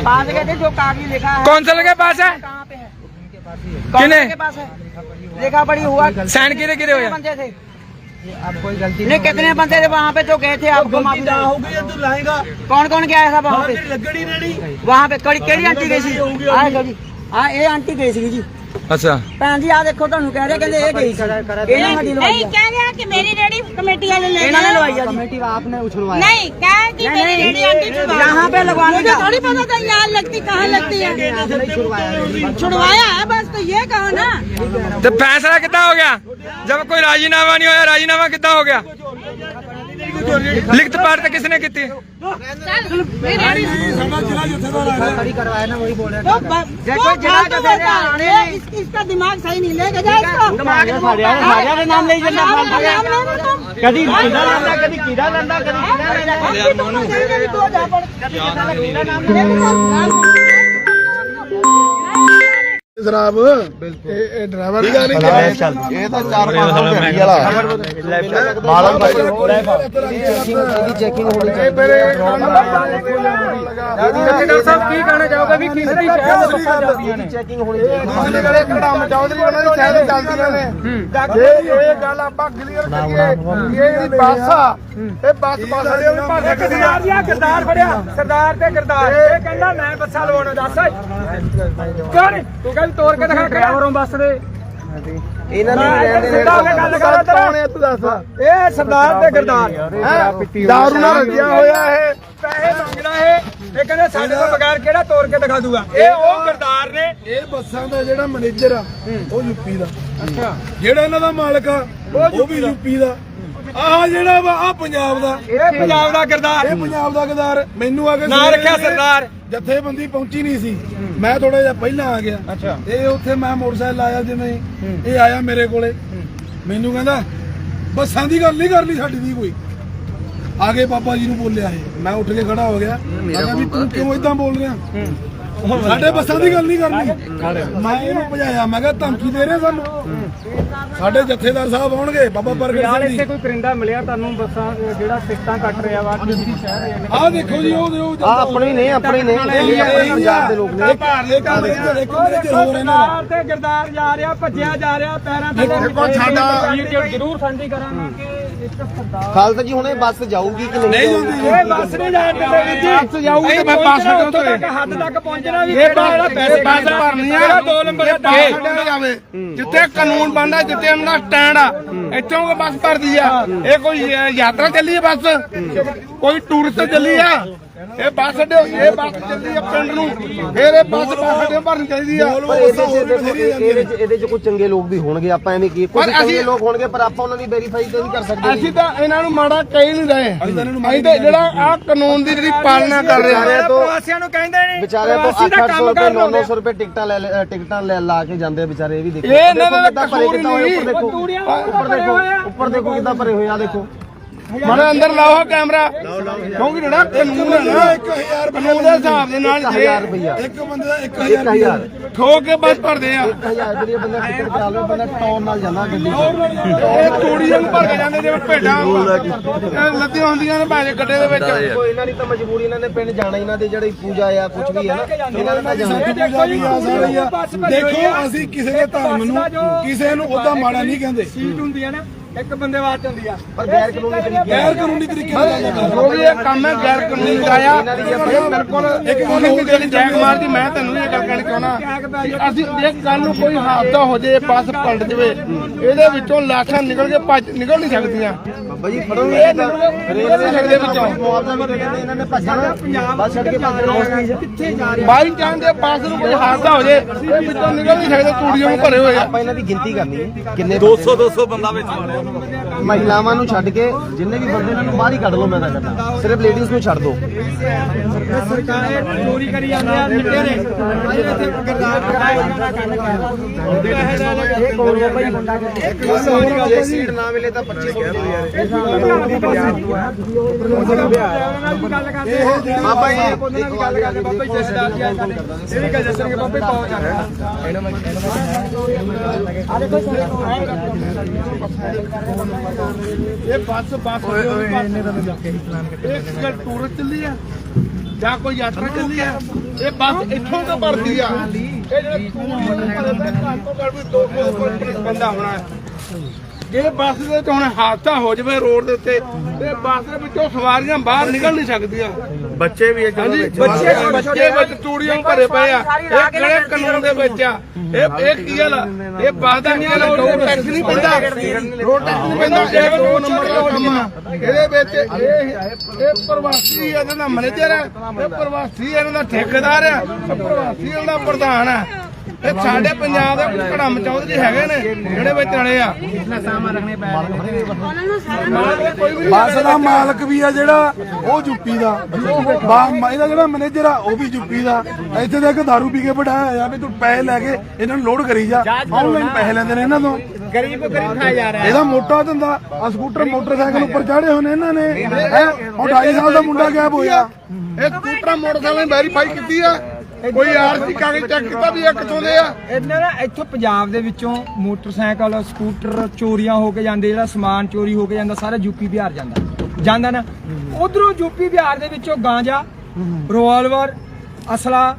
पास गए थे जो कागज लिखा है ਕੌਂਸਲ ਕੇ ਪਾਸ ਹੈ कहाँ पे है किने? कौन के पास है लिखा पड़ी हुआ ਸਾਈਨ ਕਿਹਦੇ ਕਿਹਦੇ ਹੋਇਆ बंदे थे आप कोई गलती नहीं कितने बंदे थे वहाँ पे जो गए थे आपको माफी होगी तू लाएगा कौन कौन गया था वहाँ पे लगड़ी रेडी वहाँ पे कड़ी केड़ी आंटी गई सी आए जी हाँ ये आंटी गई सी जी ਅੱਛਾ ਭੈਣ ਜੀ ਆ ਦੇਖੋ ਤੁਹਾਨੂੰ ਕਹਿ ਰਹੇ ਕਹਿੰਦੇ ਇਹ ਗਈ ਸੀ ਇਹਨਾਂ ਸਾਡੀ ਲਵਾਈ नहीं कह रहे हैं कि मेरी रेडी कमेटी वाले ले ਇਹਨਾਂ ਨੇ गए। ਲਵਾਈ ਆ ਕਮੇਟੀ आपने उछलवाया नहीं कह कि मेरी रेडी आंटी छुड़वा यहाँ पे लगवाने मुझे का थोड़ी पता था यहाँ लगती कहाँ लगती है छुड़वाया है बस तो ये कहो ना ਤੇ ਫੈਸਲਾ ਕਿੱਦਾਂ ਹੋ ਗਿਆ ਜਦ ਕੋਈ ਰਾਜੀਨਾਮਾ ਨਹੀਂ ਹੋਇਆ ਰਾਜੀਨਾਮਾ ਕਿੱਦਾਂ ਹੋ ਗਿਆ ਲਿਖਤ ਪਾੜ ਤੇ ਕਿਸ ਨੇ ਕੀਤੀ चल मेरी रेडी ਸਾਡਾ ਜ਼ਿਲ੍ਹਾ ਜਥੇਦਾਰ ਆ ਗਿਆ करवाया ना वही बोल रहे तो ब- जय वो कोई जिला फालतू का बोलता है। आने ये नहीं। इस- इसका दिमाग सही नहीं लेके जा इसको दिमाग साड़िया ने- साड़िया ने नाम ले जन्ना नाम- फालतू है। नाम लेना तुम। कभी कीड़ा लंदा कभी कीड़ा लंदा कभी कीड़ा लंदा हम भी तुमको कहेंगे कि दो जा पड़- लेकिन नाम- ਜਨਾਬ ਇਹ ਇਹ ਡਰਾਈਵਰ ਨਹੀਂ ਇਹ ਤਾਂ 4-5 ਗੱਡੀ ਵਾਲਾ। ਭਾਈ। ਇਹਦੀ ਚੈਕਿੰਗ ਹੋਣੀ ਚਾਹੀਦੀ। ਮੇਰੇ ਡਾਕਟਰ ਸਾਹਿਬ ਕੀ ਕਹਿਣਾ ਚਾਹੋਗੇ ਵੀ ਕਿਸ ਦੀ ਚੈਕਿੰਗ ਹੋਣੀ ਚਾਹੀਦੀ। ਦੂਸਰੀ ਗੱਲ ਇਹ ਕੜਾਮ ਚੌਧਰੀ ਉਹਨਾਂ ਦੀ ਸ਼ਾਇਦ ਚੱਲਦੀਆਂ ਨੇ। ਜੇ ਇਹ ਗੱਲ ਆਪਾਂ ਕਲੀਅਰ ਕਰੀਏ ਕਿ ਇਹ ਜਿਹੜੀ ਬੱਸ ਆ ਇਹ ਬੱਸ ਬੱਸ ਵਾਲੇ ਵੀ ਭਾਵੇਂ ਇੱਕ ਸਰਦਾਰ ਜੀ ਆ ਕਿਰਦਾਰ ਫੜਿਆ। ਸਰਦਾਰ ਤੇ ਕਿਰਦਾਰ। ਇਹ ਕਹਿੰਦਾ ਮੈਂ ਬੱਸਾਂ ਲਵਾਉਣਾ ਦੱਸ। ਕਿਉਂ ਨਹੀਂ ਤੂੰ ਕਹਿੰਦਾ ਤੋੜ ਕੇ ਦਿਖਾ ਡਰਾਈਵਰੋਂ ਬੱਸ ਦੇ। ਇਹਨਾਂ ਮੈਂ ਇੱਧਰ ਸਿੱਧਾ ਹੋ ਕੇ ਗੱਲ ਕਰਾਂ ਤੇਰਾ। ਤੂੰ ਦੱਸ। ਇਹ ਸਰਦਾਰ ਤੇ ਕਿਰਦਾਰ ਦਾਰੂ ਨਾਲ ਰੱਜਿਆ ਹੋਇਆ ਇਹ। ਪੈਸੇ ਮੰਗਦਾ ਇਹ। ਇਹ ਕਹਿੰਦਾ ਸਾਡੇ ਤੋਂ ਬਗੈਰ ਕਿਹੜਾ ਤੋੜ ਕੇ ਦਿਖਾ ਦੂਗਾ। ਇਹ ਉਹ ਕਿਰਦਾਰ ਨੇ। ਇਹ ਬੱਸਾਂ ਦਾ ਜਿਹੜਾ ਮੈਨੇਜਰ ਆ ਉਹ ਯੂਪੀ ਦਾ। ਅੱਛਾ। ਜਿਹੜਾ ਇਹਨਾਂ ਦਾ ਮਾਲਕ ਆ ਉਹ ਵੀ ਯੂਪੀ ਦਾ। ਆਹ ਜਿਹੜਾ ਵਾ ਆ ਪੰਜਾਬ ਦਾ। ਇਹ ਪੰਜਾਬ ਦਾ ਕਿਰਦਾਰ। ਇਹ ਪੰਜਾਬ ਦਾ ਗਦਾਰ ਮੈਨੂੰ ਆ ਕੇ ਨਾਂ ਰੱਖਿਆ ਸਰਦਾਰ। ਜਥੇਬੰਦੀ ਪਹੁੰਚੀ ਨਹੀਂ ਸੀ। ਮੈਂ ਥੋੜਾ ਜਿਹਾ ਪਹਿਲਾਂ ਆ ਗਿਆ। ਅੱਛਾ। ਇਹ ਉੱਥੇ ਮੈਂ ਮੋਟਰਸਾਈਕਲ ਆਇਆ ਜਿਵੇਂ ਇਹ ਆਇਆ ਮੇਰੇ ਕੋਲੇ। ਮੈਨੂੰ ਕਹਿੰਦਾ ਬੱਸਾਂ ਦੀ ਗੱਲ ਨਹੀਂ ਕਰਨੀ ਸਾਡੀ ਦੀ ਕੋਈ। ਆਗੇ ਬਾਬਾ ਜੀ ਨੂੰ ਬੋਲਿਆ ਇਹ। ਮੈਂ ਉੱਠ ਕੇ ਖੜਾ ਹੋ ਗਿਆ। ਮੈਂ ਕਿਹਾ ਵੀ ਤੂੰ ਕਿਉਂ ਇਦਾਂ ਬੋਲ ਰਿਹਾ? ਸਾਡੇ ਬੱਸਾਂ ਦੀ ਗੱਲ ਨਹੀਂ ਕਰਨੀ ਮੈਂ ਇਹਨੂੰ ਭਜਾਇਆ ਮੈਂ ਕਿਹਾ ਧਮਕੀ ਦੇ ਰਹੇ ਸਾਨੂੰ ਸਾਡੇ ਜਥੇਦਾਰ ਸਾਹਿਬ ਆਉਣਗੇ ਬਾਬਾ ਪ੍ਰਗਟ ਸਿੰਘ ਜੀ ਕੋਈ ਕਰਿੰਦਾ ਮਿਲਿਆ ਤੁਹਾਨੂੰ ਬੱਸਾਂ ਜਿਹੜਾ ਟਿਕਟਾਂ ਕੱਟ ਰਿਹਾ ਵਾ ਕਿਸੇ ਸ਼ਹਿਰ ਆਹ ਦੇਖੋ ਜੀ ਉਹ ਉਹ ਆ ਆਪਣੇ ਨਹੀਂ ਆਪਣੇ ਨਹੀਂ ਇਹ ਆਪਣੇ ਪੰਜਾਬ ਦੇ ਲੋਕ ਨੇ ਇੱਕ ਮੈਨੇਜਰ ਇੱਕ ਮੈਨੇਜਰ ਹੋਰ ਇਹਨਾਂ ਦਾ ਸਰਦਾਰ ਤੇ ਗਿਰਦਾਰ ਜਾ ਰਿਹਾ ਭੱਜਿਆ ਜਾ ਰਿਹਾ ਪੈਰਾਂ ਥੱਲੇ ਦੇਖੋ ਸਾਡਾ- ਜ਼ਰੂਰ ਸਾਂਝੀ ਕਰਾਂਗੇ ਖਾਲਸਾ ਜੀ ਹੁਣੇ ਬੱਸ ਜਾਊਗੀ ਕਿ ਨਹੀਂ ਹੁੰਦੀ ਇਹ ਬੱਸ ਨਹੀਂ ਜਾਣ ਦਿੰਦੇ ਵੀਰ ਜੀ। ਬੱਸ ਜਾਊਗੀ ਤੇ ਮੈਂ ਬੱਸ ਤੁਰੇ? ਤੱਕ ਹੱਦ ਤੱਕ ਪਹੁੰਚਣਾ ਵੀ ਕਿਹੜਾ ਜਿਹੜਾ ਪੈਸੇ ਬੱਸ ਭਰਨੀ ਆ ਦੋ ਨੰਬਰ ਦਾ ਜਾਵੇ ਜਿੱਥੇ ਕਾਨੂੰਨ ਬਣਦਾ ਜਿੱਥੇ ਉਹਨਾਂ ਦਾ ਸਟੈਂਡ ਆ ਇੱਥੋਂ ਬੱਸ ਭਰਦੀ ਆ। ਇਹ ਕੋਈ ਯਾਤਰਾ ਚੱਲੀ ਆ ਬੱਸ? ਕੋਈ ਟੂਰਿਸਟ ਚੱਲੀ ਆ? ਇਹ ਬੱਸ ਅੱਡੇ ਇਹ ਬੱਸ ਚੱਲੀ ਆ ਪਿੰਡ ਨੂੰ। ਫਿਰ ਇਹ ਬੱਸ ਬੱਸ ਅੱਡੇ ਭਰਨੀ ਚਾਹੀਦੀ ਆ। ਇਹਦੇ ਚ ਇਹਦੇ ਚ ਕੁਝ ਚੰਗੇ ਲੋਕ ਵੀ ਹੋਣਗੇ ਆਪਾਂ ਐਵੇਂ ਕੀ ਕੁਝ ਪਰ ਅਸੀਂ- ਚੰਗੇ ਲੋਕ ਹੋਣਗੇ ਪਰ ਆਪਾਂ ਉਹਨਾਂ ਦੀ ਵੈਰੀਫਾਈ ਤਾਂ ਨਹੀਂ ਕਰ ਸਕਦੇ ਅਸੀਂ ਤਾਂ ਇਹਨਾਂ ਨੂੰ ਮਾੜਾ ਕਹਿ ਨਹੀਂ ਰਹੇ। ਅਸੀਂ ਤਾਂ ਜਿਹੜਾ ਆ ਕਾਨੂੰਨ ਦੀ ਜਿਹੜੀ ਪਾਲਣਾ ਕਰ ਰਹੇ ਆ ਵਿਚਾਰਿਆਂ ਤੋਂ ਪ੍ਰਵਾਸੀਆਂ ਨੂੰ ਕਹਿੰਦੇ ਨਹੀਂ। ਵਿਚਾਰਿਆਂ ਤੋਂ ਪ੍ਰਵਾਸੀ ਦਾ 800 ਕੰਮ ਰੁਪਏ ਕਰ ਲਾਉਂਦੇ। 900 ਰੁਪਏ ਟਿਕਟਾਂ ਲੈ ਲੈ- ਟਿਕਟਾਂ ਲੈ ਲਾ ਕੇ ਜਾਂਦੇ ਆ ਵਿਚਾਰੇ ਇਹ ਵੀ ਦੇਖੋ। ਇਹ ਇਹਨਾਂ ਦਾ ਕਿੱਦਾਂ ਭਰੇ ਕਸੂਰ ਕਿੱਦਾਂ ਹੋਏ, ਨਹੀਂ। ਉੱਪਰ ਦੇਖੋ। ਉੱਪਰ ਭਰੇ ਹੋਏ ਆ। ਦੇਖੋ। ਉੱਪਰ ਦੇਖੋ ਕਿੱਦਾਂ ਭਰੇ ਹੋਏ ਆ ਦੇਖੋ। ਮਾਰੇ ਅੰਦਰ ਲਾਓ ਕੈਮਰਾ। ਕਿਉਂਕਿ ਜਿਹੜਾ ਕਾਨੂੰਨ ਹੈ ਨਾ 1000 ਕਾਨੂੰਨ ਦੇ ਹਿਸਾਬ ਦੇ ਨਾਲ ਜੇ 1000 ਰੁਪਇਆ। ਇੱਕ ਬੰਦੇ ਦਾ 1000 1000 ਰੁਪਇਆ ਠੋਕ ਕੇ ਬਸ ਭਰਦੇ ਆ। 1000 ਰੁਪਏ ਬੰਦਾ ਟਿਕਟ ਕਰਾ ਲਵੇ ਬੰਦਾ ਟੌਰ ਨਾਲ ਜਾਂਦਾ ਗੱਡੀ ਇਹ ਤੂੜੀਆਂ ਨੂੰ ਭਰ ਕੇ ਜਾਂਦੇ ਜਿਵੇਂ ਭੇਡਾਂ ਲੱਦੀਆਂ ਹੁੰਦੀਆਂ ਨੇ ਭਾਵੇਂ ਗੱਡੇ ਦੇ ਵਿੱਚ। ਕੋਈ ਇਹਨਾਂ ਦੀ ਤਾਂ ਮਜਬੂਰੀ ਇਹਨਾਂ ਨੇ ਪਿੰਡ ਜਾਣਾ ਇਹਨਾਂ ਦੀ ਜਿਹੜੀ ਪੂਜਾ ਆ ਕੁਝ ਵੀ ਹੈ ਨਾ ਇਹਨਾਂ ਜਾਣਾ। ਦੇਖੋ ਅਸੀਂ ਕਿਸੇ ਦੇ ਧਰਮ ਨੂੰ ਕਿਸੇ ਨੂੰ ਉਹਦਾ ਮਾੜਾ ਨਹੀਂ ਕਹਿੰਦੇ। ਸੀਟ ਹੁੰਦੀ ਹੈ ਨਾ ਇੱਕ ਬੰਦੇ ਵਾਸਤੇ ਹੁੰਦੀ ਆ। ਪਰ ਗੈਰ ਕਾਨੂੰਨੀ ਤਰੀਕੇ ਗੈਰ ਕਾਨੂੰਨੀ ਤਰੀਕੇ ਨਾਲ ਜੋ ਵੀ ਇਹ ਕੰਮ ਹੈ ਗੈਰ ਕਾਨੂੰਨੀ ਕਰਾਇਆ ਇਹ ਬਿਲਕੁਲ ਇੱਕ ਕਾਨੂੰਨ ਜਿਹੜੀ ਜੈਕ ਮਾਰਦੀ ਮੈਂ ਤੁਹਾਨੂੰ ਇਹ ਗੱਲ ਕਹਿਣੀ ਚਾਹੁੰਦਾ। ਅਸੀਂ ਜੇ ਕੱਲ ਨੂੰ ਕੋਈ ਹਾਦਸਾ ਹੋ ਜੇ ਬੱਸ ਪਲਟ ਜਵੇ ਇਹਦੇ ਵਿੱਚੋਂ ਲਾਸ਼ਾਂ ਨਿਕਲ ਕੇ ਭੱਜ ਨਿਕਲ ਨਹੀਂ ਸਕਦੀਆਂ। ਬਾਬਾ ਜੀ ਕਿੱਦਾਂ ਰੇਲਵੇ ਦੇ ਵਿੱਚੋਂ ਮੁਆਵਜ਼ਾ ਵੀ ਦੇ ਇਹਨਾਂ ਨੇ ਭੱਜਣਾ ਬਸ ਛੱਡ ਕੇ ਭੱਜਣਾ ਕਿੱਥੇ ਜਾ ਰਿਹਾ? ਬਾਈ ਚਾਂਸ ਦੇ ਬੱਸ ਨੂੰ ਕੋਈ ਹਾਦਸਾ ਹੋ ਜੇ ਇਹ ਵਿੱਚੋਂ ਨਿਕਲ ਨਹੀਂ ਸਕਦੇ ਤੂੜੀਆਂ ਨੂੰ ਭਰੇ ਹੋਏ ਆ। ਆਪਾਂ ਇਹਨਾਂ ਦੀ ਗਿਣਤੀ ਕਰਨੀ ਹੈ ਕਿੰਨੇ 200 200 ਬੰਦਾ ਵਿੱਚ ਮਹਿਲਾਵਾਂ ਨੂੰ ਛੱਡ ਕੇ ਜਿੰਨੇ ਵੀ ਬੰਦੇ ਇਹਨਾਂ ਨੂੰ ਬਾਹਰ ਹੀ ਕੱਢ ਲਓ ਮੈਂ ਤਾਂ ਕਹਿੰਦਾ। ਸਿਰਫ ਲੇਡੀਜ਼ ਨੂੰ ਛੱਡ ਦਿਓ ਸਰਕਾਰ ਚੋਰੀ ਕਰੀ ਜਾਂਦੇ ਆ ਮਿੱਟੇ ਨੇ। ਇੱਥੇ ਗਰਦਾਰ ਇਹ ਕੌਣ ਹੈ ਭਾਈ ਜੇ ਸੀਟ ਨਾ ਮਿਲੇ ਤਾਂ 2500 ਰੁਪਏ ਬਾਬਾ ਜੀ ਗੱਲ ਕਰਦੇ ਬਾਬਾ ਜੀ ਜਸਦਾਰ ਜੀ ਇਹ ਵੀ ਗੱਲ ਦੱਸਣਗੇ ਬਾਬਾ ਜੀ ਪਹੁੰਚ ਆ ਇਹ ਬੱਸ ਬੱਸ ਇੱਕ ਟੂਰ ਚੱਲੀ ਆ ਜਾਂ ਕੋਈ ਯਾਤਰਾ ਚੱਲੀ ਆ ਇਹ ਬੱਸ ਇੱਥੋਂ ਤੋਂ ਭਰਦੀ ਆ ਇਹ ਜਿਹੜਾ ਟੂਰ ਭਰਦਾ ਘੱਟ ਤੋਂ ਘੱਟ ਵੀ ਦੋ ਬੰਦਾ ਹੋਣਾ ਜੇ ਬੱਸ ਦੇ ਵਿੱਚ ਹੁਣ ਹਾਦਸਾ ਹੋ ਜਾਵੇ ਰੋਡ ਦੇ ਉੱਤੇ ਤੇ ਬੱਸ ਦੇ ਵਿੱਚੋਂ ਸਵਾਰੀਆਂ ਬਾਹਰ ਨਿਕਲ ਨਹੀਂ ਸਕਦੀਆਂ। ਬੱਚੇ ਵੀ ਹਾਂਜੀ ਬੱਚੇ ਬੱਚੇ ਵਿੱਚ ਤੂੜੀਆਂ ਭਰੇ ਪਏ ਆ। ਇਹ ਕਿਹੜੇ ਕਾਨੂੰਨ ਦੇ ਵਿੱਚ ਆ? ਇਹ ਇਹ ਕੀ ਗੱਲ ਆ? ਇਹ ਬੱਸ ਦਾ ਕੀ ਰੋਡ ਟੈਕਸ ਨਹੀਂ ਪੈਂਦਾ। ਰੋਡ ਟੈਕਸ ਨਹੀਂ ਪੈਂਦਾ। ਇਹ ਦੋ ਨੰਬਰ ਦਾ ਕੰਮ ਆ। ਇਹਦੇ ਵਿੱਚ ਇਹ ਇਹ ਪ੍ਰਵਾਸੀ ਇਹਦਾ ਦਾ ਮੈਨੇਜਰ ਹੈ ਇਹ ਪ੍ਰਵਾਸੀ ਇਹਨਾਂ ਦਾ ਠੇਕੇਦਾਰ ਆ। ਇਹ ਪ੍ਰਵਾਸੀ ਇਹਨਾਂ ਦਾ ਪ੍ਰਧਾਨ ਆ। ਇਹ ਸਾਡੇ ਪੰਜਾਬ ਦੇ ਘੜਾ ਮਚਾਉਂਦੇ ਜੀ ਹੈਗੇ ਨੇ ਜਿਹੜੇ ਵਿੱਚ ਰਲੇ ਆ। ਬੱਸ ਦਾ ਮਾਲਕ ਵੀ ਆ ਜਿਹੜਾ ਉਹ ਯੂਪੀ ਦਾ। ਬਾ- ਇਹਦਾ ਜਿਹੜਾ ਮੈਨੇਜਰ ਆ ਉਹ ਵੀ ਯੂਪੀ ਦਾ। ਇੱਥੇ ਦੇ ਇੱਕ ਦਾਰੂ ਪੀ ਕੇ ਬਿਠਾਇਆ ਆ ਵੀ ਤੂੰ ਪੈਸੇ ਲੈ ਕੇ ਇਹਨਾਂ ਨੂੰ ਲੋਡ ਕਰੀ ਜਾ। ਆਨਲਾਈਨ ਪੈਸੇ ਲੈਂਦੇ ਨੇ ਇਹਨਾਂ ਤੋਂ। ਗਰੀਬ ਗਰੀਬ ਖਾਇਆ ਜਾ ਰਿਹਾ। ਇਹਦਾ ਮੋਟਾ ਧੰਦਾ ਆ ਸਕੂਟਰ ਮੋਟਰਸਾਈਕਲ ਉੱਪਰ ਚਾੜੇ ਨੇ ਇਹਨਾਂ ਨੇ। ਹੈਂ? ਹੁਣ 2.5 ਸਾਲ ਦਾ ਮੁੰਡਾ ਗਾਇਬ ਹੋਇਆ। ਇਹ ਸਕੂਟਰਾਂ ਮੋਟਰਸਾਈਕਲ ਵੈਰੀਫਾਈ ਕੀਤੀ ਆ। ਕੋਈ ਆਰਸੀ ਕਾਗਜ਼ ਚੈੱਕ ਕੀਤਾ ਵੀ ਇਹ ਕਿੱਥੋਂ ਦੇ ਆ? ਇਹਨਾਂ ਨਾ ਇੱਥੋਂ ਪੰਜਾਬ ਦੇ ਵਿੱਚੋਂ ਮੋਟਰਸਾਈਕਲ ਸਕੂਟਰ ਚੋਰੀਆਂ ਹੋ ਕੇ ਜਾਂਦੇ ਜਿਹੜਾ ਸਮਾਨ ਚੋਰੀ ਹੋ ਕੇ ਜਾਂਦਾ ਸਾਰਾ ਯੂਪੀ ਬਿਹਾਰ ਜਾਂਦਾ। ਜਾਂਦਾ ਨਾ? ਉਧਰੋਂ ਯੂਪੀ ਬਿਹਾਰ ਦੇ ਵਿੱਚੋਂ ਗਾਂਜਾ ਰਿਵਾਲਵਰ ਅਸਲਾ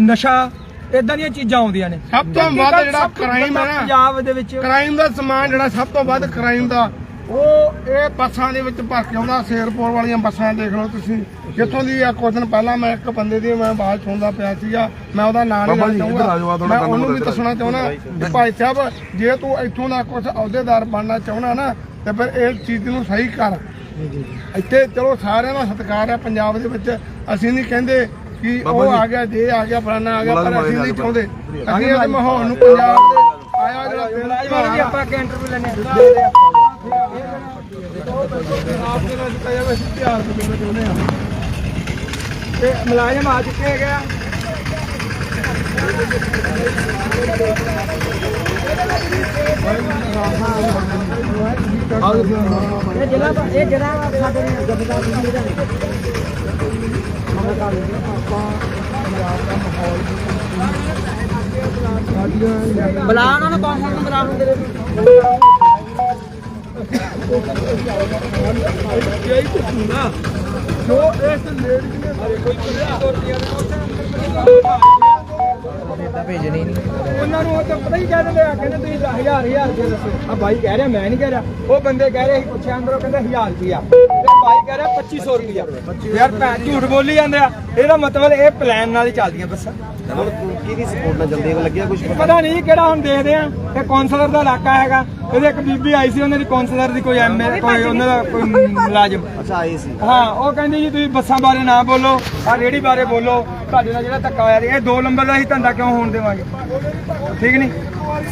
ਨਸ਼ਾ ਇਦਾਂ ਦੀਆਂ ਚੀਜ਼ਾਂ ਆਉਂਦੀਆਂ ਨੇ। ਸਭ ਤੋਂ ਵੱਧ ਜਿਹੜਾ crime ਹੈ ਨਾ, ਪੰਜਾਬ ਦੇ ਵਿੱਚ ਕ੍ਰਾਈਮ ਦਾ ਸਮਾਨ ਜਿਹੜਾ ਸਭ ਤੋਂ ਵੱਧ ਕ੍ਰਾਈਮ ਦਾ ਉਹ ਇਹ ਬੱਸਾਂ ਦੇ ਵਿੱਚ ਭਰ ਕੇ ਆਉਂਦਾ ਸ਼ੇਰਪੁਰ ਵਾਲੀਆਂ ਬੱਸਾਂ ਦੇਖ ਲਓ ਤੁਸੀਂ। ਜਿੱਥੋਂ ਦੀ ਆ ਕੁਝ ਦਿਨ ਪਹਿਲਾਂ ਮੈਂ ਇੱਕ ਬੰਦੇ ਦੀ ਮੈਂ ਆਵਾਜ਼ ਸੁਣਦਾ ਪਿਆ ਸੀਗਾ ਮੈਂ ਉਹਦਾ ਨਾਮ ਨਹੀਂ ਬਾਬਾ ਲੈਣਾ ਜੀ, ਇੱਧਰ ਆ ਜਾਓ, ਚਾਹੁੰਦਾ। ਆਹ ਤੁਹਾਡਾ ਮੈਂ ਕੰਮ ਉਹਨੂੰ ਵੀ ਦੱਸਣਾ। ਦੱਸਣਾ ਚਾਹੁੰਦਾ ਭਾਈ ਸਾਹਿਬ ਜੇ ਤੂੰ ਇੱਥੋਂ ਦਾ ਕੁਝ ਅਹੁਦੇਦਾਰ ਬਣਨਾ ਚਾਹੁੰਦਾ ਨਾ ਤੇ ਫਿਰ ਇਹ ਚੀਜ਼ ਨੂੰ ਸਹੀ ਕਰ। ਇੱਥੇ ਚਲੋ ਸਾਰਿਆਂ ਦਾ ਸਤਿਕਾਰ ਹੈ ਪੰਜਾਬ ਦੇ ਵਿੱਚ ਅਸੀਂ ਨਹੀਂ ਕਹਿੰਦੇ ਕਿ ਉਹ ਆ ਗਿਆ ਜੇ ਆ ਗਿਆ ਫਲਾਣਾ ਆ ਗਿਆ ਪਰ ਅਸੀਂ ਨਹੀਂ ਚਾਹੁੰਦੇ। ਅਸੀਂ ਇਸ ਮਾਹੌਲ ਨੂੰ ਪੰਜਾਬ ਦੇ ਆਇਆ ਜਿਹੜਾ ਮੁਲਾਜ਼ਮਾਂ ਵੀ ਆਪਾਂ ਕੇ ਇੰਟਰਵਿਊ ਲੈਣੇ ਆ ਤੇ ਮੁਲਾਜ਼ਮ ਆ ਚੁੱਕੇ ਹੈਗੇ ਆ ਇਹ ਜਿਹੜਾ ਇਹ ਜਿਹੜਾ ਸਾਡੇ ਜਥੇਦਾਰ ਜੀ ਇਹਦਾ ਬੁਲਾ ਉਹਨਾਂ ਨੂੰ ਕੌਣ ਨੂੰ ਬੁਲਾ ਨੂੰ? ਤੇਰੇ ਜੋ ਇਸ ਲੇਡੀ ਨੇ ਕੋਈ ਉਹਨਾਂ ਨੂੰ ਉਹ ਤਾਂ ਪਤਾ ਹੀ ਕਹਿ ਦਿੰਦੇ ਆ ਕਹਿੰਦੇ ਤੁਸੀਂ 10000 1000 ਰੁਪਏ ਦੱਸੋ। ਆ ਬਾਈ ਕਹਿ ਰਿਹਾ ਮੈਂ ਨਹੀਂ ਕਹਿ ਰਿਹਾ। ਉਹ ਬੰਦੇ ਕਹਿ ਰਹੇ ਸੀ ਪੁੱਛਿਆ ਅੰਦਰੋਂ ਕਹਿੰਦੇ 1000 ਰੁਪਿਆ ਤੇ ਬਾਈ ਕਹਿ ਰਿਹਾ 2500 ਰੁਪਿਆ ਯਾਰ ਭੈਣ ਝੂਠ ਬੋਲੀ ਜਾਂਦੇ ਆ। ਇਹਦਾ ਮਤਲਬ ਇਹ ਪਲਾਨ ਨਾਲ ਹੀ ਚੱਲਦੀਆਂ ਬੱਸਾਂ। ਕਿਹਦੀ ਸਪੋਰਟ ਨਾਲ ਜਲਦੀ ਲੱਗਿਆ ਕੁਝ ਪਤਾ ਨਹੀਂ ਕਿਹੜਾ ਹੁਣ ਦੇਖਦੇ ਆ। ਇਹ ਕੌਂਸਲਰ ਦਾ ਇਲਾਕਾ ਹੈਗਾ। ਇਹਦੇ ਇੱਕ ਬੀਬੀ ਆਈ ਸੀ ਉਹਨਾਂ ਦੀ ਕੌਂਸਲਰ ਦੀ ਕੋਈ ਐਮਏ ਕੋਈ ਉਹਨਾਂ ਦਾ ਕੋਈ ਮੁਲਾਜ਼ਮ। ਅੱਛਾ ਆਏ ਸੀ। ਹਾਂ ਉਹ ਕਹਿੰਦੀ ਜੀ ਤੁਸੀਂ ਬੱਸਾਂ ਬਾਰੇ ਨਾ ਬੋਲੋ ਆ ਰੇੜੀ ਬਾਰੇ ਬੋਲੋ ਤੁਹਾਡੇ ਨਾਲ ਜਿਹੜਾ ਧੱਕਾ ਹੋਇਆ ਜੀ, ਇਹ ਦੋ ਨੰਬਰ ਦਾ ਹੀ ਧੰਦਾ ਕਿਉਂ ਹੋਣ ਦੇਵਾਂਗੇ? ਠੀਕ ਨਹੀਂ?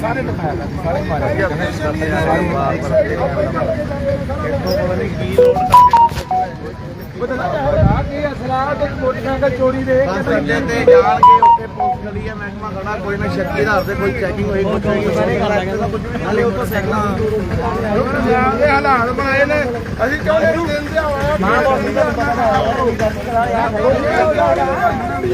ਸਾਰੇ ਦਿਖਾਇਆ ਸਾਰੇ ਮਾਰਿਆ ਕੀ ਅਸਲਾ ਤੇ ਮੋਟਰਸਾਈਕਲ ਚੋਰੀ ਦੇ ਅੱਡੇ ਤੇ ਜਾਣ ਕੇ ਉੱਤੇ ਪੋਸਟ ਕਰੀ ਹੈ ਮਹਿਕਮਾ ਖੜਾ ਕੋਈ ਨਾ ਸ਼ੱਕੀ ਆਧਾਰ ਤੇ ਕੋਈ ਚੈਕਿੰਗ ਹੋਈ ਕੁਝ ਨਹੀਂ ਸਾਰੇ ਕਰ ਲਾਂਗੇ ਨਾਲੇ ਉਹ ਤੋਂ ਸਾਈਕਲਾਂ ਪੰਜਾਬ ਦੇ ਹਾਲਾਤ ਬਣਾਏ ਨੇ ਅਸੀਂ ਚਾਹੁੰਦੇ ਨੂੰ ਦਿੰਦੇ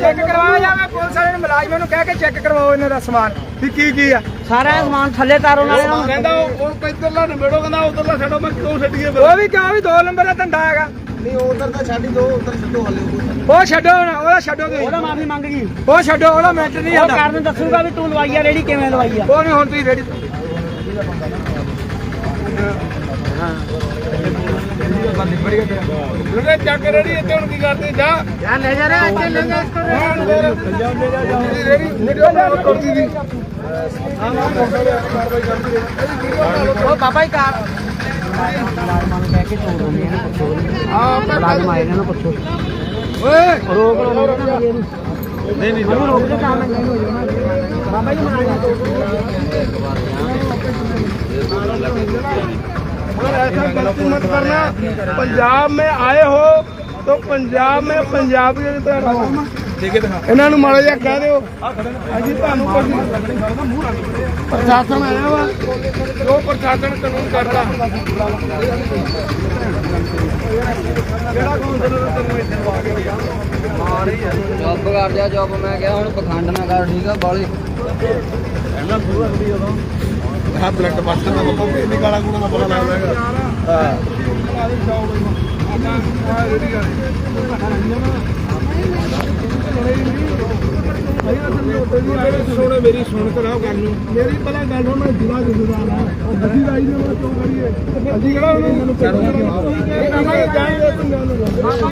ਚੈੱਕ ਕਰਵਾਇਆ ਜਾਵੇ ਪੁਲਿਸ ਵਾਲੇ ਨੂੰ ਮੁਲਾਜ਼ਮਾਂ ਨੂੰ ਕਹਿ ਕੇ ਚੈੱਕ ਕਰਵਾਓ ਇਹਨਾਂ ਦਾ ਸਮਾਨ ਵੀ ਕੀ ਕੀ ਆ। ਸਾਰਾ ਸਮਾਨ ਥੱਲੇ ਤਾਰੋ ਨਾਲੇ ਉਹ ਕਹਿੰਦਾ ਉਹ ਇੱਧਰਲਾ ਨਿਬੇੜੋ ਕਹਿੰਦਾ ਉਧਰਲਾ ਛੱਡੋ ਮੈਂ ਕਿਉਂ ਛੱਡੀਏ? ਉਹ ਵੀ ਕਿਹਾ ਵੀ ਦੋ ਨੰਬਰ ਦਾ ਧੰਦਾ ਹੈਗਾ। ਨਹੀਂ ਉਧਰ ਤਾਂ ਛੱਡ ਹੀ ਦੋ ਉਧਰ ਛੱਡੋ ਹਲੇ ਉਹ। ਛੱਡੋ ਨਾ, ਉਹਦਾ ਛੱਡੋ ਤੁਸੀਂ ਉਹਦਾ ਮਾਫੀ ਮੰਗ ਗਈ ਉਹ ਛੱਡੋ ਉਹਦਾ ਮੈਟਰ ਨਹੀਂ ਉਹ ਆਉਂਦਾ। ਕਰਨ ਦੱਸੂਗਾ ਵੀ ਤੂੰ ਲਵਾਈ ਆ ਰੇੜੀ ਕਿਵੇਂ ਲਵਾਈ ਆ? ਉਹ ਨਹੀਂ ਹੁਣ ਤੁਸੀਂ ਰੈਡੀ ਉਹਨੇ ਚੱਕ ਰੇੜੀ ਇੱਥੇ ਹੁਣ ਕੀ ਕਰਦੇ ਜਾ। ਯਾਰ ਲੈ ਜਾ ਰਿਹਾ ਇੱਥੇ ਲੈ ਜਾ ਰੇੜੀ ਵੀਡੀਓ ਨਾਲ ਕਰਦੀ ਦੀ। ਉਹ ਬਾਬਾ ਹੀ ਕਾਰ ਮੁਲਾਜ਼ਮਾਂ ਨੂੰ ਕਹਿ ਕੇ ਤੋੜ ਦਿੰਦੇ ਨੇ ਪੁੱਛੋ ਹਾਂ ਮੁਲਾਜ਼ਮ ਆਏ ਨੇ ਨਾ ਪੁੱਛੋ ਓਏ ਰੋਕ ਲਓ ਨਹੀਂ ਨਹੀਂ ਰੋਕ ਦੇ ਕੰਮ ਨਹੀਂ ਹੋ ਜਾਣਾ ਬਾਬਾ ਜੀ ਮਾਰ और ऐसा गलती मत करना पंजाब में आए हो तो पंजाब में पंजाबी की तरह रहो ਇਹਨਾਂ ਨੂੰ ਮਾੜਾ ਜਿਹਾ ਕਹਿ ਦਿਓ। ਅਸੀਂ ਤੁਹਾਨੂੰ ਪ੍ਰਸ਼ਾਸਨ ਆਇਆ ਵਾ। ਜੋ ਪ੍ਰਸ਼ਾਸਨ ਕਾਨੂੰਨ ਕਰਦਾ। ਜੌਬ ਕਰ ਜਾ ਜੌਬ ਮੈਂ ਕਿਹਾ ਹੁਣ ਪਖੰਡ ਨਾ ਕਰ ਠੀਕ ਆ ਬਾਲੀ। ਹਾਂ ਬਲੱਡ ਪ੍ਰੈਸ਼ਰ ਦਾ ਬੱਬਾ ਇੰਨੀ ਗਾਲਾਂ ਗੂਲਾਂ ਦਾ ਪਤਾ ਲੱਗਦਾ ਹੈਗਾ ਸੁਣ ਮੇਰੀ ਸੁਣ ਕਰਾਓ ਗੱਲ ਨੂੰ। ਮੇਰੀ ਪਹਿਲਾਂ ਗੱਲ ਹੁਣ ਮੈਂ ਜ਼ਿਲ੍ਹਾ ਜ਼ਿੰਮੇਵਾਰ ਉਹ ਗੱਡੀ ਰਾਈ ਨੇ ਮੈਂ ਕਿਉਂ ਕਰੀਏ ਅਸੀਂ ਕਿਹੜਾ ਉਹਨੂੰ ਜਾਣਦੇ